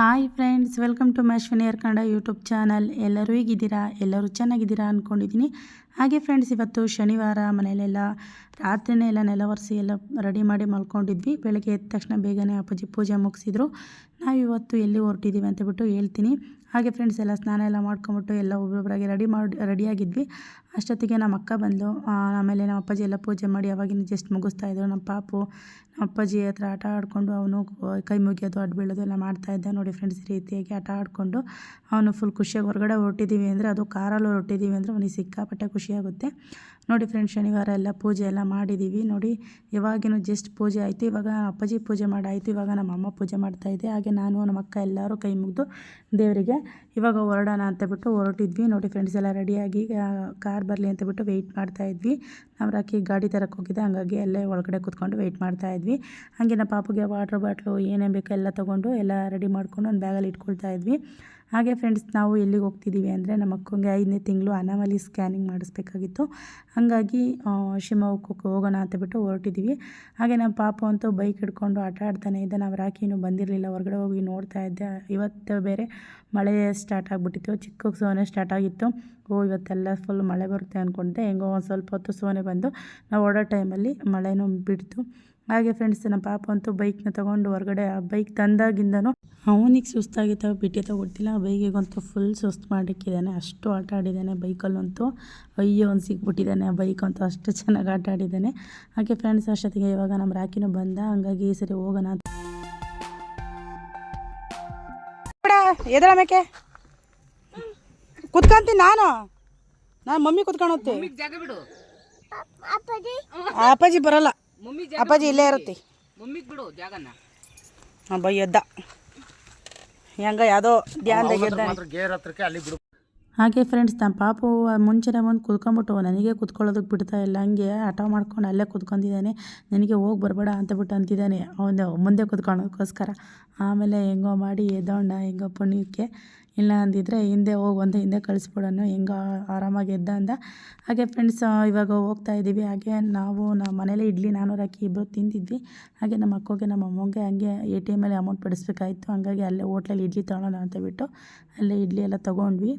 Hi friends, welcome to ಮ್ಯಾಶ್ವಿನಿಯರ್ Kannada YouTube channel. ಎಲ್ಲರೂ ಹೇಗಿದ್ದೀರಾ? ಎಲ್ಲರೂ ಚೆನ್ನಾಗಿದ್ದೀರಾ ಅಂದ್ಕೊಂಡಿದ್ದೀನಿ ಹಾಗೆ ಫ್ರೆಂಡ್ಸ್, ಇವತ್ತು ಶನಿವಾರ, ಮನೆಯಲ್ಲೆಲ್ಲ ರಾತ್ರಿನೇ ಎಲ್ಲ ನೆಲ ಒರೆಸಿ ಎಲ್ಲ ರೆಡಿ ಮಾಡಿ ಮಲ್ಕೊಂಡಿದ್ವಿ. ಬೆಳಗ್ಗೆ ಎದ್ದ ತಕ್ಷಣ ಬೇಗನೆ ಅಪ್ಪಾಜಿ ಪೂಜೆ ಮುಗಿಸಿದ್ರು. ನಾವು ಇವತ್ತು ಎಲ್ಲಿ ಹೊರಟಿದ್ದೀವಿ ಅಂತ ಬಿಟ್ಟು ಹೇಳ್ತೀನಿ. ಹಾಗೆ ಫ್ರೆಂಡ್ಸ್ ಎಲ್ಲ ಸ್ನಾನ ಎಲ್ಲ ಮಾಡ್ಕೊಂಬಿಟ್ಟು ಎಲ್ಲ ಒಬ್ಬೊಬ್ಬರಾಗಿ ರೆಡಿ ಮಾಡಿ ರೆಡಿಯಾಗಿದ್ವಿ ಅಷ್ಟೊತ್ತಿಗೆ ನಮ್ಮ ಅಕ್ಕ ಬಂದು ಆಮೇಲೆ ನಮ್ಮ ಅಪ್ಪಾಜಿ ಎಲ್ಲ ಪೂಜೆ ಮಾಡಿ ಅವಾಗಿನ ಜಸ್ಟ್ ಮುಗಿಸ್ತಾ ಇದ್ದರು ನಮ್ಮ ಪಾಪು, ನಮ್ಮ ಅಪ್ಪಾಜಿ ಹತ್ರ ಆಟ ಆಡಿಕೊಂಡು ಅವನು ಕೈ ಮುಗಿಯೋದು, ಅಡ್ಡ ಬೀಳೋದು ಎಲ್ಲ ಮಾಡ್ತಾ ಇದ್ದ. ನೋಡಿ ಫ್ರೆಂಡ್ಸ್ ಈ ರೀತಿಯಾಗಿ ಆಟ ಆಡಿಕೊಂಡು ಅವನು ಫುಲ್ ಖುಷಿಯಾಗಿ ಹೊರಗಡೆ ಹೊರಟಿದ್ದೀವಿ ಅಂದರೆ ಅದು ಕಾರಲ್ಲಿ ಹೊರಟಿದ್ದೀವಿ ಅಂದರೆ ಅವನಿಗೆ ಸಿಕ್ಕಾಪಟ್ಟೆ ಖುಷಿಯಾಗುತ್ತೆ. ನೋಡಿ ಫ್ರೆಂಡ್ಸ್ ಶನಿವಾರ ಎಲ್ಲ ಪೂಜೆ ಎಲ್ಲ ಮಾಡಿದ್ದೀವಿ ನೋಡಿ ಇವಾಗಿನೂ ಜಸ್ಟ್ ಪೂಜೆ ಆಯಿತು. ಇವಾಗ ಅಪ್ಪಾಜಿ ಪೂಜೆ ಮಾಡಾಯಿತು. ಇವಾಗ ನಮ್ಮ ಅಮ್ಮ ಪೂಜೆ ಮಾಡ್ತಾ ಇದ್ದೆ ಹಾಗೆ ನಾನು, ನಮ್ಮ ಅಕ್ಕ ಎಲ್ಲರೂ ಕೈ ಮುಗಿದು ದೇವರಿಗೆ ಇವಾಗ ಹೊರಡೋಣ ಅಂತ ಬಿಟ್ಟು ಹೊರಟಿದ್ವಿ. ನೋಡಿ ಫ್ರೆಂಡ್ಸ್ ಎಲ್ಲ ರೆಡಿಯಾಗಿ ಕಾರ್ ಬರಲಿ ಅಂತ ಬಿಟ್ಟು ವೆಯ್ಟ್ ಮಾಡ್ತಾ ಇದ್ವಿ. ನಾವು ರಾಕಿ ಗಾಡಿ ತರಕ್ಕೆ ಹೋಗಿದ್ದೆ. ಹಂಗಾಗಿ ಅಲ್ಲೇ ಒಳಗಡೆ ಕೂತ್ಕೊಂಡು ವೆಯ್ಟ್ ಮಾಡ್ತಾ ಇದ್ವಿ. ಹಾಗೆ ನಮ್ಮ ಪಾಪುಗೆ ವಾಟ್ರ್ ಬಾಟ್ಲು ಏನೇನು ಬೇಕೋ ಎಲ್ಲ ತೊಗೊಂಡು ಎಲ್ಲ ರೆಡಿ ಮಾಡ್ಕೊಂಡು ಒಂದು ಬ್ಯಾಗಲ್ಲಿ ಇಟ್ಕೊಳ್ತಾ ಇದ್ವಿ. ಹಾಗೆ ಫ್ರೆಂಡ್ಸ್ ನಾವು ಎಲ್ಲಿಗೆ ಹೋಗ್ತಿದ್ದೀವಿ ಅಂದರೆ ನಮ್ಮ ಅಕ್ಕಂಗೆ ಐದನೇ ತಿಂಗಳು ಅನಾಮಲಿ ಸ್ಕ್ಯಾನಿಂಗ್ ಮಾಡಿಸ್ಬೇಕಾಗಿತ್ತು. ಹಾಗಾಗಿ ಶಿವಮೊಗ್ಗಕ್ಕೆ ಹೋಗೋಣ ಅಂತ ಬಿಟ್ಟು ಹೊರಟಿದ್ದೀವಿ ಹಾಗೆ ನಮ್ಮ ಪಾಪ ಅಂತೂ ಬೈಕ್ ಹಿಡ್ಕೊಂಡು ಆಟ ಆಡ್ತಾನೆ ಇದ್ದ. ನಾವು ರಾಕಿನೂ ಬಂದಿರಲಿಲ್ಲ. ಹೊರಗಡೆ ಹೋಗಿ ನೋಡ್ತಾ ಇದ್ದೆ. ಇವತ್ತು ಬೇರೆ ಮಳೆ ಸ್ಟಾರ್ಟ್ ಆಗಿಬಿಟ್ಟಿತ್ತು. ಚಿಕ್ಕ ಸೋನೆ ಸ್ಟಾರ್ಟ್ ಆಗಿತ್ತು. ಓ, ಇವತ್ತೆಲ್ಲ ಫುಲ್ ಮಳೆ ಬರುತ್ತೆ ಅಂದ್ಕೊಂಡೆ ಹೆಂಗೋ ಒಂದು ಸ್ವಲ್ಪ ಹೊತ್ತು ಸೋನೆ ಬಂದು ನಾವು ಓಡೋ ಟೈಮಲ್ಲಿ ಮಳೆನೂ ಬಿಡ್ತು. ಹಾಗೆ ಫ್ರೆಂಡ್ಸ್ ನಮ್ಮ ಪಾಪ ಅಂತೂ ಬೈಕ್ನ ತೊಗೊಂಡು ಹೊರಗಡೆ ಆ ಬೈಕ್ ತಂದಾಗಿಂದನೂ ಅವನಿಗೆ ಸುಸ್ತಾಗಿತ್ತು ಬಿಟ್ಟಿ ಗೊತ್ತಿಲ್ಲ ಆ ಬೈಕಿಗಂತೂ ಫುಲ್ ಸುಸ್ತು ಮಾಡಿಕ್ಕಿದ್ದಾನೆ ಅಷ್ಟು ಆಟ ಆಡಿದ್ದಾನೆ ಬೈಕಲ್ಲಂತೂ ಅಯ್ಯೋ ಒಂದು ಸಿಕ್ಬಿಟ್ಟಿದ್ದಾನೆ ಆ ಬೈಕ್ ಅಂತೂ. ಅಷ್ಟು ಚೆನ್ನಾಗಿ ಆಟ ಆಡಿದ್ದಾನೆ. ಹಾಗೆ ಫ್ರೆಂಡ್ಸ್ ಅಷ್ಟೊತ್ತಿಗೆ ಇವಾಗ ನಮ್ಮ ರಾಕಿನೂ ಬಂದ. ಹಂಗಾಗಿ ಈ ಸರಿ ಹೋಗೋಣ ಅಂತ. ಎದಳ ಮೇಕೆ ಕುತ್ಕೊಂತೀನಿ ನಾನು. ನಾನು ಮಮ್ಮಿ ಕುತ್ಕೊಂಡು ಹೋಗ್ತೀನಿ. ಜಾಗ ಬಿಡು. ಅಪ್ಪಾಜಿ ಬರಲ್ಲ. ಅಪ್ಪಾಜಿ ಇಲ್ಲೇ ಇರುತ್ತೆ. ಮಮ್ಮಿಗ್ ಬಿಡು ಜಾಗನ. ಅಬ್ಬ ಎದ್ದ. ಹೆಂಗ ಯಾವುದೋ ಧ್ಯಾನದಾಗ ಎದ್ದ. ಗೇರ್ ಹತ್ರಕ್ಕೆ ಅಲ್ಲಿ ಬಿಡು. ಹಾಗೆ ಫ್ರೆಂಡ್ಸ್ ನಮ್ಮ ಪಾಪು ಮುಂಚೆನೇ ಬಂದು ಕುತ್ಕೊಂಡ್ಬಿಟ್ಟು ನನಗೆ ಕುತ್ಕೊಳ್ಳೋದಕ್ಕೆ ಬಿಡ್ತಾ ಇಲ್ಲ ಹಂಗೆ ಹಠ ಮಾಡ್ಕೊಂಡು ಅಲ್ಲೇ ಕುತ್ಕೊಂಡಿದ್ದಾನೆ ನನಗೆ ಹೋಗಿ ಬರಬೇಡ ಅಂತ ಬಿಟ್ಟು ಅಂತಿದ್ದಾನೆ. ಅವನು ಮುಂದೆ ಕುತ್ಕೊಳ್ಳೋದಕ್ಕೋಸ್ಕರ. ಆಮೇಲೆ ಹೆಂಗೋ ಮಾಡಿ ಎದ್ದೋಣ ಹೆಂಗೋ ಪುಣ್ಯಕ್ಕೆ. ಇಲ್ಲ ಅಂದಿದ್ದರೆ ಹಿಂದೆ ಹೋಗು ಒಂದು ಹಿಂದೆ ಕಳಿಸ್ಬಿಡೋನು ಹೆಂಗೋ ಆರಾಮಾಗಿ ಎದ್ದ ಅಂದ. ಹಾಗೆ ಫ್ರೆಂಡ್ಸ್ ಇವಾಗ ಹೋಗ್ತಾ ಇದ್ದೀವಿ. ಹಾಗೆ ನಾವು ನಮ್ಮ ಮನೇಲೆ ಇಡ್ಲಿ, ನಾನು ರಾಕಿ ಇಬ್ಬರು ತಿಂದಿದ್ವಿ. ಹಾಗೆ ನಮ್ಮ ಅಕ್ಕಗೆ, ನಮ್ಮ ಅಮ್ಮಂಗೆ ಹಂಗೆ ಎ ಟಿ ಎಮಲ್ಲಿ ಅಮೌಂಟ್ ಬಿಡಿಸ್ಬೇಕಾಯಿತು. ಹಂಗಾಗಿ ಅಲ್ಲೇ ಹೋಟ್ಲಲ್ಲಿ ಇಡ್ಲಿ ತಗೊಳ್ಳೋಣ ಅಂತ ಬಿಟ್ಟು ಅಲ್ಲೇ ಇಡ್ಲಿ ಎಲ್ಲ ತೊಗೊಂಡ್ವಿ.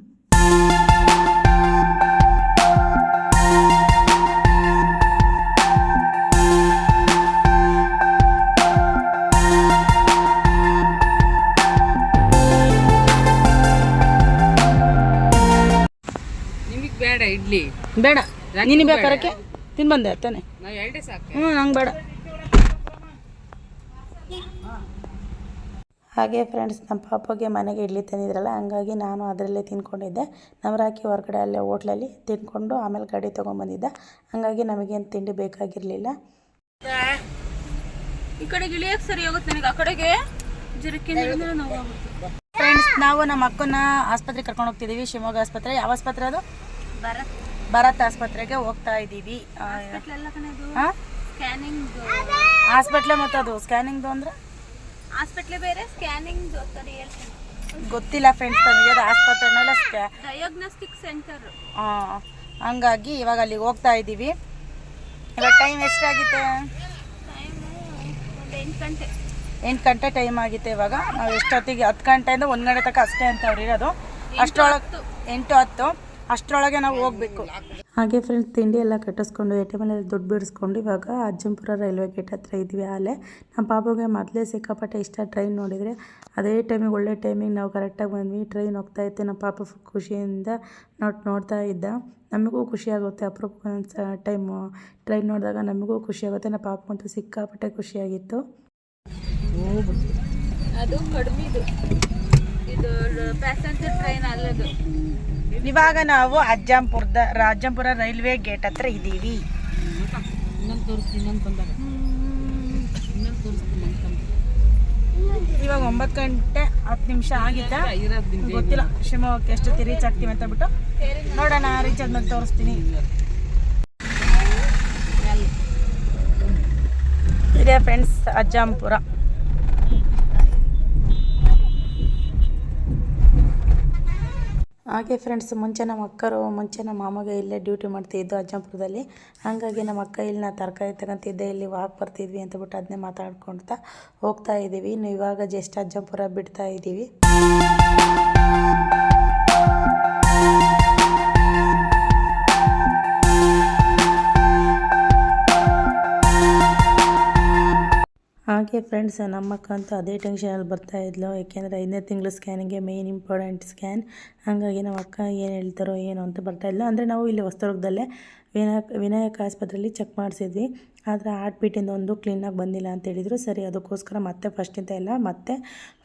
ಬೇಡ. ನೀನು ಬೇಕಾರಕ್ಕೆ ತಿನ್ ಬಂದೆ ತಾನೆ ಹ್ಞೂ ನಂಗೆ ಬೇಡ. ಹಾಗೆ ಫ್ರೆಂಡ್ಸ್ ನಮ್ಮ ಪಾಪಗೆ ಮನೆಗೆ ಇಡ್ಲಿ ತಂದಿದ್ರಲ್ಲ ಹಂಗಾಗಿ ನಾನು ಅದರಲ್ಲೇ ತಿನ್ಕೊಂಡಿದ್ದೆ. ನಮ್ಮ ರಾಕಿ ಹೊರಗಡೆ ಅಲ್ಲೇ ಹೋಟ್ಲಲ್ಲಿ ತಿನ್ಕೊಂಡು ಆಮೇಲೆ ಗಾಡಿ ತೊಗೊಂಬಂದಿದ್ದೆ. ಹಂಗಾಗಿ ನಮಗೇನು ತಿಂಡಿ ಬೇಕಾಗಿರಲಿಲ್ಲ. ಈ ಕಡೆಗೆ ಇಳಿಯಕ್ಕೆ ಸರಿ ಹೋಗುತ್ತೆ ನನಗೆ ಆ ಕಡೆಗೆ ಫ್ರೆಂಡ್ಸ್ ನಾವು ನಮ್ಮ ಅಕ್ಕನ ಆಸ್ಪತ್ರೆಗೆ ಕರ್ಕೊಂಡು ಹೋಗ್ತಿದ್ದೀವಿ ಶಿವಮೊಗ್ಗ ಆಸ್ಪತ್ರೆ. ಯಾವ ಆಸ್ಪತ್ರೆ ಅದು? ಭರತ್ ಭಾರತ್ ಆಸ್ಪತ್ರೆಗೆ ಹೋಗ್ತಾ ಇದ್ದೀವಿ. ಸ್ಕ್ಯಾನಿಂಗ್ ಹಾಸ್ಪಿಟ್ಲೆ ಮತ್ತು ಅದು ಸ್ಕ್ಯಾನಿಂಗ್ದು ಅಂದ್ರೆ? ಹಾಸ್ಪಿಟ್ಲ್ ಬೇರೆ ಸ್ಕ್ಯಾನಿಂಗ್ ಗೊತ್ತಿಲ್ಲ ಫ್ರೆಂಡ್ಸ್ ನನಗೆ ಅದು ಆಸ್ಪತ್ರೆನೆಲ್ಲ ಸ್ಕ್ಯಾ ಡಯಾಗ್ನೋಸ್ಟಿಕ್ ಸೆಂಟರ್ ಹಾಂ ಹಂಗಾಗಿ ಇವಾಗ ಅಲ್ಲಿಗೆ ಹೋಗ್ತಾ ಇದ್ದೀವಿ. ಇವಾಗ ಟೈಮ್ ಎಷ್ಟಾಗಿತ್ತು ಗಂಟೆ. ಎಂಟು ಗಂಟೆ ಟೈಮ್ ಆಗಿತ್ತು ಇವಾಗ. ನಾವು ಎಷ್ಟೊತ್ತಿಗೆ ಹತ್ತು ಗಂಟೆಯಿಂದ ಒಂದು ಗಂಟೆ ತನಕ ಅಷ್ಟೇ ಅಂತ ಅವ್ರು ಇರೋದು. ಅಷ್ಟರೊಳಗೆ ಎಂಟು ಹತ್ತು. ಅಷ್ಟರೊಳಗೆ ನಾವು ಹೋಗ್ಬೇಕು. ಹಾಗೆ ಫ್ರೆಂಡ್ಸ್ ತಿಂಡಿ ಎಲ್ಲ ಕಟ್ಟಿಸ್ಕೊಂಡು ಎ ಟಿ ಎಮಲ್ಲಿ ದುಡ್ಡು ಬಿಡಿಸ್ಕೊಂಡು ಇವಾಗ ಅಜ್ಜಂಪುರ ರೈಲ್ವೆ ಗೇಟ್ ಹತ್ರ ಇದ್ವಿ ಅಲ್ಲೇ. ನಮ್ಮ ಪಾಪುಗೆ ಮೊದಲೇ ಸಿಕ್ಕಾಪಟ್ಟೆ ಇಷ್ಟ ಟ್ರೈನ್ ನೋಡಿದರೆ. ಅದೇ ಟೈಮಿಗೆ ಒಳ್ಳೆ ಟೈಮಿಗೆ ನಾವು ಕರೆಕ್ಟಾಗಿ ಬಂದ್ವಿ. ಟ್ರೈನ್ ಹೋಗ್ತಾ ಇತ್ತು. ನಮ್ಮ ಪಾಪ ಫುಲ್ ಖುಷಿಯಿಂದ ನೋಟ್ ನೋಡ್ತಾ ಇದ್ದ. ನಮಗೂ ಖುಷಿಯಾಗುತ್ತೆ ಅಪರೂಪಕ್ಕೆ ಒಂದು ಟೈಮು ಟ್ರೈನ್ ನೋಡಿದಾಗ ನಮಗೂ ಖುಷಿಯಾಗುತ್ತೆ ನಮ್ಮ ಪಾಪಂತೂ ಸಿಕ್ಕಾಪಟ್ಟೆ ಖುಷಿಯಾಗಿತ್ತು ಅದು ಕಡಿಮೆದು. ಇದು ಪ್ಯಾಸೆಂಜರ್ ಟ್ರೈನ್ ಅಲ್ಲದು. ಇವಾಗ ನಾವು ಅಜ್ಜಂಪುರದ ರಾಜಂಪುರ ರೈಲ್ವೆ ಗೇಟ್ ಹತ್ರ ಇದ್ದೀವಿ. ಇವಾಗ ಒಂಬತ್ತು ಗಂಟೆ ಹತ್ತು ನಿಮಿಷ ಆಗಿತ್ತ ಗೊತ್ತಿಲ್ಲ ಶಿವಮೊಗ್ಗಕ್ಕೆ ಎಷ್ಟು ರೀಚ್ ಆಗ್ತೀವಿ ಅಂತ ಬಿಟ್ಟು. ನೋಡೋಣ ರೀಚ್ ಆದ್ಮೇಲೆ ತೋರಿಸ್ತೀನಿ. ಇದೆ ಫ್ರೆಂಡ್ಸ್ ಅಜ್ಜಂಪುರ. ಹಾಗೆ ಫ್ರೆಂಡ್ಸ್ ಮುಂಚೆ ನಮ್ಮ ಅಕ್ಕರು, ಮುಂಚೆ ನಮ್ಮ ಮಾಮಗೆ ಇಲ್ಲೇ ಡ್ಯೂಟಿ ಮಾಡ್ತಿದ್ದು ಅಜ್ಜಂಪುರದಲ್ಲಿ. ಹಾಗಾಗಿ ನಮ್ಮ ಅಕ್ಕ ಇಲ್ಲಿ ನಾ ತರಕಾರಿ ತಗೊಂತಿದ್ದೆ, ಇಲ್ಲಿ ವಾಕ್ ಬರ್ತಿದ್ವಿ ಅಂತ ಬಿಟ್ಟು ಅದನ್ನೇ ಮಾತಾಡ್ಕೊಳ್ತಾ ಹೋಗ್ತಾ ಇದ್ದೀವಿ. ಇನ್ನು ಇವಾಗ ಜಸ್ಟ್ ಅಜ್ಜಂಪುರ ಬಿಡ್ತಾ ಇದ್ದೀವಿ. ಹಾಗೆ ಫ್ರೆಂಡ್ಸ್ ನಮ್ಮಕ್ಕಂತೂ ಅದೇ ಟೆನ್ಷನಲ್ಲಿ ಬರ್ತಾ ಇದ್ಲು. ಯಾಕೆಂದರೆ ಐದನೇ ತಿಂಗಳು ಸ್ಕ್ಯಾನಿಗೆ ಮೇಯ್ನ್ ಇಂಪಾರ್ಟೆಂಟ್ ಸ್ಕ್ಯಾನ್ ಹಾಗಾಗಿ ನಮ್ಮ ಅಕ್ಕ ಏನು ಹೇಳ್ತಾರೋ ಏನೋ ಅಂತ ಬರ್ತಾ ಇಲ್ಲ ಅಂದರೆ ನಾವು ಇಲ್ಲಿ ಹೊಸದುರ್ಗದಲ್ಲೇ ವಿನಾಯಕ್ ವಿನಾಯಕ ಆಸ್ಪತ್ರೆಯಲ್ಲಿ ಚೆಕ್ ಮಾಡಿಸಿದ್ವಿ. ಆದರೆ ಹಾರ್ಟ್ ಬೀಟಿಂದ ಒಂದು ಕ್ಲೀನಾಗಿ ಬಂದಿಲ್ಲ ಅಂತ ಹೇಳಿದರು. ಸರಿ, ಅದಕ್ಕೋಸ್ಕರ ಮತ್ತೆ ಫಸ್ಟಿಂದ ಎಲ್ಲ ಮತ್ತೆ